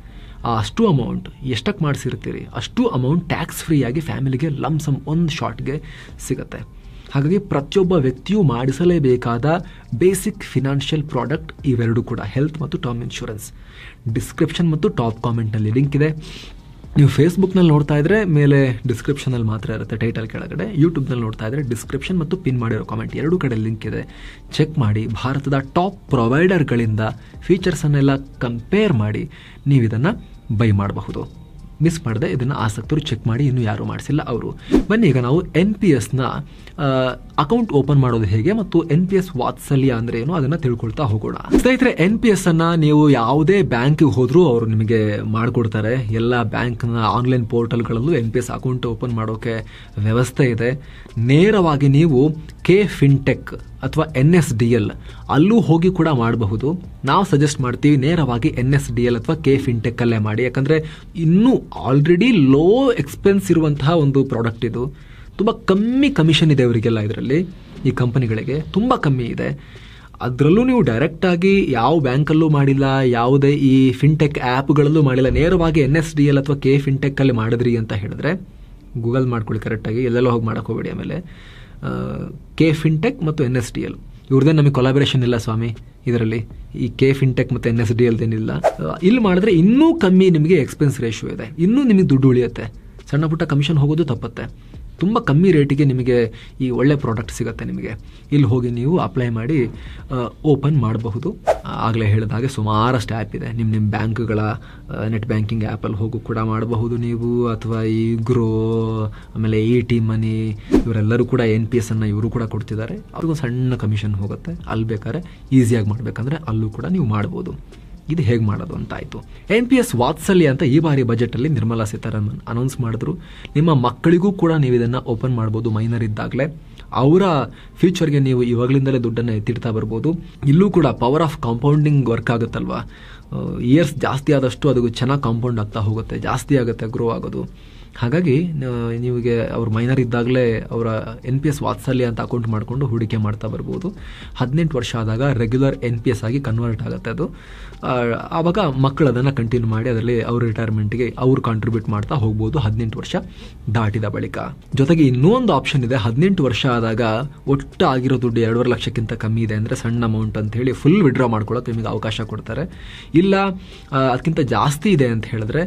ಆ ಅಷ್ಟು ಅಮೌಂಟ್ ಎಷ್ಟಕ್ಕೆ ಮಾಡಿಸಿರ್ತೀರಿ? ಅಷ್ಟು ಅಮೌಂಟ್ ಟ್ಯಾಕ್ಸ್ ಫ್ರೀಯಾಗಿ ಫ್ಯಾಮಿಲಿಗೆ ಲಮ್ಸಮ್ ಒಂದು ಶಾರ್ಟ್ಗೆ ಸಿಗುತ್ತೆ. ಹಾಗಾಗಿ ಪ್ರತಿಯೊಬ್ಬ ವ್ಯಕ್ತಿಯೂ ಮಾಡಿಸಲೇಬೇಕಾದ ಬೇಸಿಕ್ ಫಿನಾನ್ಷಿಯಲ್ ಪ್ರಾಡಕ್ಟ್ ಇವೆರಡು ಕೂಡ ಹೆಲ್ತ್ ಮತ್ತು ಟರ್ಮ್ ಇನ್ಶೂರೆನ್ಸ್ ಡಿಸ್ಕ್ರಿಪ್ಷನ್ ಮತ್ತು ಟಾಪ್ ಕಾಮೆಂಟ್ನಲ್ಲಿ ಲಿಂಕ್ ಇದೆ. ನೀವು ಫೇಸ್ಬುಕ್ನಲ್ಲಿ ನೋಡ್ತಾ ಇದ್ರೆ ಮೇಲೆ ಡಿಸ್ಕ್ರಿಪ್ಷನಲ್ಲಿ ಮಾತ್ರ ಇರುತ್ತೆ ಟೈಟಲ್ ಕೆಳಗಡೆ. ಯೂಟ್ಯೂಬ್ನಲ್ಲಿ ನೋಡ್ತಾ ಇದ್ರೆ ಡಿಸ್ಕ್ರಿಪ್ಷನ್ ಮತ್ತು ಪಿನ್ ಮಾಡಿರೋ ಕಾಮೆಂಟ್ ಎರಡೂ ಕಡೆ ಲಿಂಕ್ ಇದೆ. ಚೆಕ್ ಮಾಡಿ. ಭಾರತದ ಟಾಪ್ ಪ್ರೊವೈಡರ್ಗಳಿಂದ ಫೀಚರ್ಸನ್ನೆಲ್ಲ ಕಂಪೇರ್ ಮಾಡಿ. ನೀವು ಇದನ್ನು ಬೈ ಮಾಡಬಹುದು. ಮಿಸ್ ಮಾಡದೆ, ಇದನ್ನು ಆಸಕ್ತರು ಚೆಕ್ ಮಾಡಿ, ಇನ್ನೂ ಯಾರು ಮಾಡಿಸಿಲ್ಲ ಅವರು. ಬನ್ನಿ, ಈಗ ನಾವು ಎನ್ ಪಿ ಎಸ್ನ ಅಕೌಂಟ್ ಓಪನ್ ಮಾಡೋದು ಹೇಗೆ ಮತ್ತು ಎನ್ ಪಿ ಎಸ್ ವಾತ್ಸಲ್ಯ ಅಂದ್ರೆ ಏನು ಅದನ್ನ ತಿಳ್ಕೊಳ್ತಾ ಹೋಗೋಣ. ಸ್ನೇಹಿತರೆ ಎನ್ ಪಿ ಎಸ್ ಅನ್ನ ನೀವು ಯಾವುದೇ ಬ್ಯಾಂಕಿಗೆ ಹೋದರೂ ಅವರು ನಿಮಗೆ ಮಾಡಿಕೊಡ್ತಾರೆ. ಎಲ್ಲ ಬ್ಯಾಂಕ್ನ online ಪೋರ್ಟಲ್ಗಳಲ್ಲೂ N P S account open ಮಾಡೋಕೆ ವ್ಯವಸ್ಥೆ ಇದೆ. ನೇರವಾಗಿ ನೀವು ಕೆ ಫಿನ್ಟೆಕ್ ಅಥವಾ ಎನ್ ಎಸ್ ಡಿ ಎಲ್ ಅಲ್ಲೂ ಹೋಗಿ ಕೂಡ ಮಾಡಬಹುದು. ನಾವು ಸಜೆಸ್ಟ್ ಮಾಡ್ತೀವಿ ನೇರವಾಗಿ ಎನ್ ಎಸ್ ಡಿ ಎಲ್ ಅಥವಾ ಕೆ ಫಿನ್ಟೆಕ್ ಅಲ್ಲೇ ಮಾಡಿ. ಯಾಕಂದ್ರೆ ಇನ್ನೂ ಆಲ್ರೆಡಿ ಲೋ ಎಕ್ಸ್ಪೆನ್ಸ್ ಇರುವಂತಹ ಒಂದು ಪ್ರಾಡಕ್ಟ್ ಇದು. ತುಂಬ ಕಮ್ಮಿ ಕಮಿಷನ್ ಇದೆ ಅವರಿಗೆಲ್ಲ ಇದರಲ್ಲಿ, ಈ ಕಂಪನಿಗಳಿಗೆ. ತುಂಬ ಕಮ್ಮಿ ಇದೆ. ಅದರಲ್ಲೂ ನೀವು ಡೈರೆಕ್ಟಾಗಿ ಯಾವ ಬ್ಯಾಂಕಲ್ಲೂ ಮಾಡಿಲ್ಲ, ಯಾವುದೇ ಈ ಫಿನ್ಟೆಕ್ ಆ್ಯಪ್ಗಳಲ್ಲೂ ಮಾಡಿಲ್ಲ, ನೇರವಾಗಿ ಎನ್ ಎಸ್ ಡಿ ಎಲ್ ಅಥವಾ ಕೆ ಫಿನ್ಟೆಕ್ಕಲ್ಲಿ ಮಾಡಿದ್ರಿ ಅಂತ ಹೇಳಿದ್ರೆ ಗೂಗಲ್ ಮಾಡ್ಕೊಳ್ಳಿ ಕರೆಕ್ಟಾಗಿ, ಎಲ್ಲೆಲ್ಲೋ ಹೋಗಿ ಮಾಡಕ್ಕೆ ಹೋಗಬೇಡಿ ಆಮೇಲೆ. ಕೆ ಫಿನ್ಟೆಕ್ ಮತ್ತು ಎನ್ ಎಸ್ ಡಿ ಎಲ್ ಇವ್ರದ್ದೇ ನಮಗೆ ಕೊಲಾಬರೇಷನ್ ಇಲ್ಲ ಸ್ವಾಮಿ ಇದರಲ್ಲಿ. ಈ ಕೆ ಫಿನ್ಟೆಕ್ ಮತ್ತು ಎನ್ ಎಸ್ ಡಿ ಎಲ್ದೇನಿಲ್ಲ ಇಲ್ಲಿ ಮಾಡಿದ್ರೆ ಇನ್ನೂ ಕಮ್ಮಿ ನಿಮಗೆ ಎಕ್ಸ್ಪೆನ್ಸ್ ರೇಷಿಯೋ ಇದೆ. ಇನ್ನೂ ನಿಮಗೆ ದುಡ್ಡು ಉಳಿಯುತ್ತೆ. ಸಣ್ಣ ಪುಟ್ಟ ಕಮಿಷನ್ ಹೋಗೋದು ತಪ್ಪತ್ತೆ. ತುಂಬ ಕಮ್ಮಿ ರೇಟಿಗೆ ನಿಮಗೆ ಈ ಒಳ್ಳೆ ಪ್ರಾಡಕ್ಟ್ ಸಿಗುತ್ತೆ ನಿಮಗೆ. ಇಲ್ಲಿ ಹೋಗಿ ನೀವು ಅಪ್ಲೈ ಮಾಡಿ ಓಪನ್ ಮಾಡಬಹುದು. ಆಗಲೇ ಹೇಳಿದ ಹಾಗೆ ಸುಮಾರಷ್ಟು ಆ್ಯಪ್ ಇದೆ. ನಿಮ್ಮ ನಿಮ್ಮ ಬ್ಯಾಂಕ್ಗಳ ನೆಟ್ ಬ್ಯಾಂಕಿಂಗ್ ಆ್ಯಪಲ್ಲಿ ಹೋಗು ಕೂಡ ಮಾಡಬಹುದು ನೀವು. ಅಥವಾ ಈ ಗ್ರೋ ಆಮೇಲೆ ಇ ಟಿ ಮನಿ ಇವರೆಲ್ಲರೂ ಕೂಡ ಎನ್ ಪಿ ಎಸ್ ಅನ್ನು ಇವರು ಕೂಡ ಕೊಡ್ತಿದ್ದಾರೆ. ಅವ್ರಿಗೂ ಸಣ್ಣ ಕಮಿಷನ್ ಹೋಗುತ್ತೆ. ಅಲ್ಲಿ ಬೇಕಾದ್ರೆ ಈಸಿಯಾಗಿ ಮಾಡಬೇಕಂದ್ರೆ ಅಲ್ಲೂ ಕೂಡ ನೀವು ಮಾಡ್ಬೋದು. ಇದು ಹೇಗೆ ಮಾಡೋದು ಅಂತ ಆಯಿತು ಎನ್ ಪಿ ಎಸ್ ವಾತ್ಸಲ್ಯ ಅಂತ ಈ ಬಾರಿ ಬಜೆಟಲ್ಲಿ ನಿರ್ಮಲಾ ಸೀತಾರಾಮನ್ ಅನೌನ್ಸ್ ಮಾಡಿದ್ರು. ನಿಮ್ಮ ಮಕ್ಕಳಿಗೂ ಕೂಡ ನೀವು ಇದನ್ನು ಓಪನ್ ಮಾಡ್ಬೋದು ಮೈನರ್ ಇದ್ದಾಗಲೇ. ಅವರ ಫ್ಯೂಚರ್ಗೆ ನೀವು ಇವಾಗಲಿಂದಲೇ ದುಡ್ಡನ್ನು ಎತ್ತಿಡ್ತಾ ಬರ್ಬೋದು. ಇಲ್ಲೂ ಕೂಡ ಪವರ್ ಆಫ್ ಕಾಂಪೌಂಡಿಂಗ್ ವರ್ಕ್ ಆಗುತ್ತಲ್ವಾ? ಇಯರ್ಸ್ ಜಾಸ್ತಿ ಆದಷ್ಟು ಅದು ಚೆನ್ನಾಗಿ ಕಾಂಪೌಂಡ್ ಆಗ್ತಾ ಹೋಗುತ್ತೆ, ಜಾಸ್ತಿ ಆಗುತ್ತೆ ಗ್ರೋ ಆಗೋದು. ಹಾಗಾಗಿ ನಿಮಗೆ ಅವ್ರು ಮೈನರ್ ಇದ್ದಾಗಲೇ ಅವರ ಎನ್ ಪಿ ಎಸ್ ವಾತ್ಸಲ್ಯ ಅಂತ ಅಕೌಂಟ್ ಮಾಡಿಕೊಂಡು ಹೂಡಿಕೆ ಮಾಡ್ತಾ ಬರ್ಬೋದು. ಹದಿನೆಂಟು ವರ್ಷ ಆದಾಗ ರೆಗ್ಯುಲರ್ ಎನ್ ಪಿ ಎಸ್ ಆಗಿ ಕನ್ವರ್ಟ್ ಆಗುತ್ತೆ ಅದು. ಆವಾಗ ಮಕ್ಕಳು ಅದನ್ನು ಕಂಟಿನ್ಯೂ ಮಾಡಿ ಅದರಲ್ಲಿ ಅವ್ರ ರಿಟೈರ್ಮೆಂಟ್ಗೆ ಅವ್ರು ಕಾಂಟ್ರಿಬ್ಯೂಟ್ ಮಾಡ್ತಾ ಹೋಗ್ಬೋದು ಹದಿನೆಂಟು ವರ್ಷ ದಾಟಿದ ಬಳಿಕ. ಜೊತೆಗೆ ಇನ್ನೂ ಒಂದು ಆಪ್ಷನ್ ಇದೆ, ಹದಿನೆಂಟು ವರ್ಷ ಆದಾಗ ಒಟ್ಟು ಆಗಿರೋ ದುಡ್ಡು ಎರಡೂವರೆ ಲಕ್ಷಕ್ಕಿಂತ ಕಮ್ಮಿ ಇದೆ ಅಂದರೆ ಸಣ್ಣ ಅಮೌಂಟ್ ಅಂತ ಹೇಳಿ ಫುಲ್ ವಿಡ್ರಾ ಮಾಡ್ಕೊಳ್ಳೋಕೆ ನಿಮಗೆ ಅವಕಾಶ ಕೊಡ್ತಾರೆ. ಇಲ್ಲ ಅದಕ್ಕಿಂತ ಜಾಸ್ತಿ ಇದೆ ಅಂತ ಹೇಳಿದ್ರೆ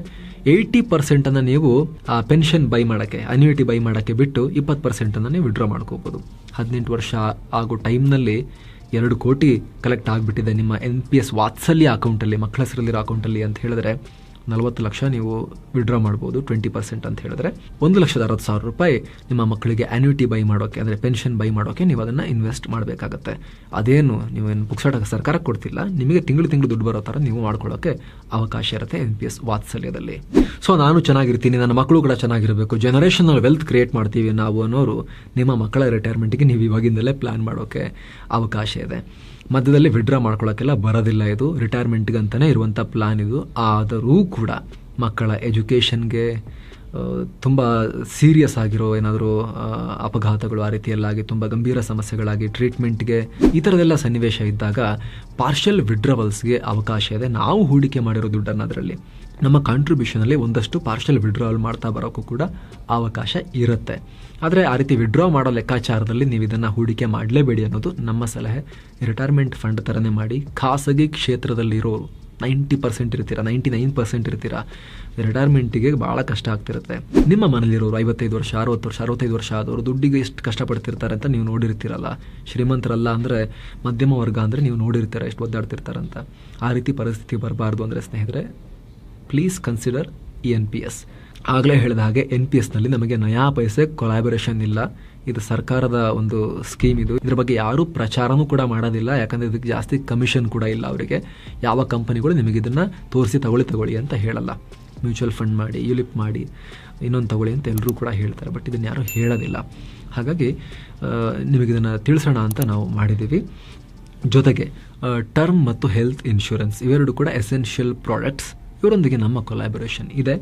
ಏಯ್ಟಿ ಪರ್ಸೆಂಟನ್ನು ನೀವು, ಆ ಪೆನ್ಷನ್ ಬೈ ಮಾಡೋಕ್ಕೆ ಅನ್ಯೂಟಿ ಬೈ ಮಾಡೋಕ್ಕೆ ಬಿಟ್ಟು ಇಪ್ಪತ್ತು ಪರ್ಸೆಂಟನ್ನು ನೀವು ವಿಡ್ರಾ ಮಾಡ್ಕೋಬೋದು. ಹದಿನೆಂಟು ವರ್ಷ ಆಗೋ ಟೈಮ್ನಲ್ಲಿ ಎರಡು ಕೋಟಿ ಕಲೆಕ್ಟ್ ಆಗಿಬಿಟ್ಟಿದೆ ನಿಮ್ಮ ಎನ್ ಪಿ ಎಸ್ ವಾತ್ಸಲ್ಯ ಅಕೌಂಟಲ್ಲಿ ಮಕ್ಕಳ ಹೆಸರಲ್ಲಿರೋ ಅಕೌಂಟಲ್ಲಿ ಅಂತ ಹೇಳಿದ್ರೆ ನಲವತ್ತು ಲಕ್ಷ ನೀವು ವಿಡ್ರಾ ಮಾಡ್ಬೋದು ಟ್ವೆಂಟಿ ಪರ್ಸೆಂಟ್ ಅಂತ ಹೇಳಿದ್ರೆ. ಒಂದು ಲಕ್ಷದ ಅರವತ್ತು ಸಾವಿರ ರೂಪಾಯಿ ನಿಮ್ಮ ಮಕ್ಕಳಿಗೆ ಆನ್ಯೂಟಿ ಬೈ ಮಾಡೋಕೆ, ಅಂದರೆ ಪೆನ್ಷನ್ ಬೈ ಮಾಡೋಕೆ ನೀವು ಅದನ್ನು ಇನ್ವೆಸ್ಟ್ ಮಾಡಬೇಕಾಗತ್ತೆ. ಅದೇನು ನೀವೇನು ಪುಕ್ಸಾಟಕ್ಕೆ ಸರ್ಕಾರಕ್ಕೆ ಕೊಡ್ತಿಲ್ಲ, ನಿಮಗೆ ತಿಂಗಳು ತಿಂಗಳು ದುಡ್ಡು ಬರೋ ಥರ ನೀವು ಮಾಡ್ಕೊಳ್ಳೋಕೆ ಅವಕಾಶ ಇರುತ್ತೆ ಎನ್ ಪಿ ಎಸ್ ವಾತ್ಸಲ್ಯದಲ್ಲಿ. ಸೊ ನಾನು ಚೆನ್ನಾಗಿರ್ತೀನಿ, ನನ್ನ ಮಕ್ಕಳು ಕೂಡ ಚೆನ್ನಾಗಿರಬೇಕು. ಜನರೇಷನಲ್ ವೆಲ್ತ್ ಕ್ರಿಯೇಟ್ ಮಾಡ್ತೀವಿ ನಾವು ಅನ್ನೋರು ನಿಮ್ಮ ಮಕ್ಕಳ ರಿಟೈರ್ಮೆಂಟ್ಗೆ ನೀವು ಇವಾಗಿಂದಲೇ ಪ್ಲಾನ್ ಮಾಡೋಕೆ ಅವಕಾಶ ಇದೆ. ಮಧ್ಯದಲ್ಲಿ ವಿಡ್ರಾ ಮಾಡ್ಕೊಳ್ಳೋಕ್ಕೆಲ್ಲ ಬರೋದಿಲ್ಲ ಇದು. ರಿಟೈರ್ಮೆಂಟ್ಗೆ ಅಂತಲೇ ಇರುವಂಥ ಪ್ಲಾನ್ ಇದು. ಆದರೂ ಕೂಡ ಮಕ್ಕಳ ಎಜುಕೇಷನ್ಗೆ ತುಂಬ ಸೀರಿಯಸ್ ಆಗಿರೋ ಏನಾದರೂ ಅಪಘಾತಗಳು ಆ ರೀತಿಯಲ್ಲಾಗಿ, ತುಂಬ ಗಂಭೀರ ಸಮಸ್ಯೆಗಳಾಗಿ ಟ್ರೀಟ್ಮೆಂಟ್ಗೆ ಈ ಥರದೆಲ್ಲ ಸನ್ನಿವೇಶ ಇದ್ದಾಗ ಪಾರ್ಷಲ್ ವಿಡ್ರವಲ್ಸ್ಗೆ ಅವಕಾಶ ಇದೆ. ನಾವು ಹೂಡಿಕೆ ಮಾಡಿರೋ ದುಡ್ಡನ್ನು ಅದರಲ್ಲಿ ನಮ್ಮ ಕಾಂಟ್ರಿಬ್ಯೂಷನಲ್ಲಿ ಒಂದಷ್ಟು ಪಾರ್ಷಲ್ ವಿಡ್ರಾವಲ್ ಮಾಡ್ತಾ ಬರೋಕ್ಕೂ ಕೂಡ ಅವಕಾಶ ಇರುತ್ತೆ. ಆದರೆ ಆ ರೀತಿ ವಿಡ್ರಾ ಮಾಡೋ ಲೆಕ್ಕಾಚಾರದಲ್ಲಿ ನೀವು ಇದನ್ನು ಹೂಡಿಕೆ ಮಾಡಲೇಬೇಡಿ ಅನ್ನೋದು ನಮ್ಮ ಸಲಹೆ. ರಿಟೈರ್ಮೆಂಟ್ ಫಂಡ್ ಥರನೇ ಮಾಡಿ, ಖಾಸಗಿ ಕ್ಷೇತ್ರದಲ್ಲಿರೋರು ನೈಂಟಿ ಪರ್ಸೆಂಟ್ ಇರ್ತೀರಾ, ನೈಂಟಿ ನೈನ್ ಪರ್ಸೆಂಟ್ ಇರ್ತೀರಾ ರಿಟೈರ್ಮೆಂಟಿಗೆ ಭಾಳ ಕಷ್ಟ ಆಗ್ತಿರುತ್ತೆ. ನಿಮ್ಮ ಮನೇಲಿರೋರು ಐವತ್ತೈದು ವರ್ಷ, ಅರವತ್ತು ವರ್ಷ, ಅರವತ್ತೈದು ವರ್ಷ ಆದವರು ದುಡ್ಡಿಗೆ ಎಷ್ಟು ಕಷ್ಟಪಡ್ತಿರ್ತಾರೆ ಅಂತ ನೀವು ನೋಡಿರ್ತೀರಲ್ಲ. ಶ್ರೀಮಂತರಲ್ಲ ಅಂದರೆ ಮಧ್ಯಮ ವರ್ಗ ಅಂದರೆ ನೀವು ನೋಡಿರ್ತೀರ, ಎಷ್ಟು ಒದ್ದಾಡ್ತಿರ್ತಾರಂತ. ಆ ರೀತಿ ಪರಿಸ್ಥಿತಿ ಬರಬಾರ್ದು ಅಂದರೆ ಸ್ನೇಹಿತರೆ please consider E N P S ಆಗಲೇ ಹೇಳಿದ ಹಾಗೆ ಎನ್ ಪಿ ಎಸ್ನಲ್ಲಿ ನಮಗೆ ನಯಾ ಪೈಸೆ ಕೊಲಾಬರೇಷನ್ ಇಲ್ಲ. ಇದು ಸರ್ಕಾರದ ಒಂದು ಸ್ಕೀಮ್ ಇದು. ಇದ್ರ ಬಗ್ಗೆ ಯಾರೂ ಪ್ರಚಾರನೂ ಕೂಡ ಮಾಡೋದಿಲ್ಲ. ಯಾಕಂದರೆ ಇದಕ್ಕೆ ಜಾಸ್ತಿ ಕಮಿಷನ್ ಕೂಡ ಇಲ್ಲ ಅವರಿಗೆ. ಯಾವ ಕಂಪನಿಗಳು ನಿಮಗೆ ಇದನ್ನು ತೋರಿಸಿ ತಗೊಳ್ಳಿ ತಗೊಳ್ಳಿ ಅಂತ ಹೇಳಲ್ಲ. ಮ್ಯೂಚುವಲ್ ಫಂಡ್ ಮಾಡಿ ಯುಲಿಪ್ ಮಾಡಿ, ಇನ್ನೊಂದು ತಗೊಳ್ಳಿ ಅಂತ ಎಲ್ಲರೂ ಕೂಡ ಹೇಳ್ತಾರೆ. ಬಟ್ ಇದನ್ನು ಯಾರೂ ಹೇಳೋದಿಲ್ಲ. ಹಾಗಾಗಿ ನಿಮಗೆ ಇದನ್ನು ತಿಳಿಸೋಣ ಅಂತ ನಾವು ಮಾಡಿದ್ದೀವಿ. ಜೊತೆಗೆ ಟರ್ಮ್ ಮತ್ತು ಹೆಲ್ತ್ ಇನ್ಶೂರೆನ್ಸ್ ಇವೆರಡು ಕೂಡ ಎಸೆನ್ಷಿಯಲ್ ಪ್ರಾಡಕ್ಟ್ಸ್ ಇವರೊಂದಿಗೆ ನಮ್ಮ ಕೊಲಾಬರೇಷನ್ ಇದೆ.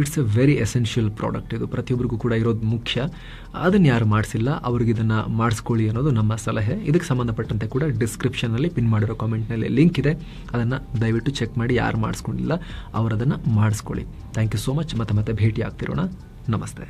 It's a very essential product ಇದು. ಪ್ರತಿಯೊಬ್ಬರಿಗೂ ಕೂಡ ಇರೋದು ಮುಖ್ಯ. ಅದನ್ನು ಯಾರು ಮಾಡಿಸಿಲ್ಲ, ಅವ್ರಿಗೆ ಇದನ್ನು ಮಾಡಿಸ್ಕೊಳ್ಳಿ ಅನ್ನೋದು ನಮ್ಮ ಸಲಹೆ. ಇದಕ್ಕೆ ಸಂಬಂಧಪಟ್ಟಂತೆ ಕೂಡ ಡಿಸ್ಕ್ರಿಪ್ಷನಲ್ಲಿ ಪಿನ್ ಮಾಡಿರೋ ಕಾಮೆಂಟ್ನಲ್ಲಿ ಲಿಂಕ್ ಇದೆ. ಅದನ್ನು ದಯವಿಟ್ಟು ಚೆಕ್ ಮಾಡಿ ಯಾರು ಮಾಡಿಸ್ಕೊಂಡಿಲ್ಲ, ಅವರದನ್ನು ಮಾಡಿಸ್ಕೊಳ್ಳಿ. ಥ್ಯಾಂಕ್ ಯು ಸೋ ಮಚ್ ಮತ್ತೆ ಮತ್ತೆ ಭೇಟಿ ಆಗ್ತಿರೋಣ ನಮಸ್ತೆ.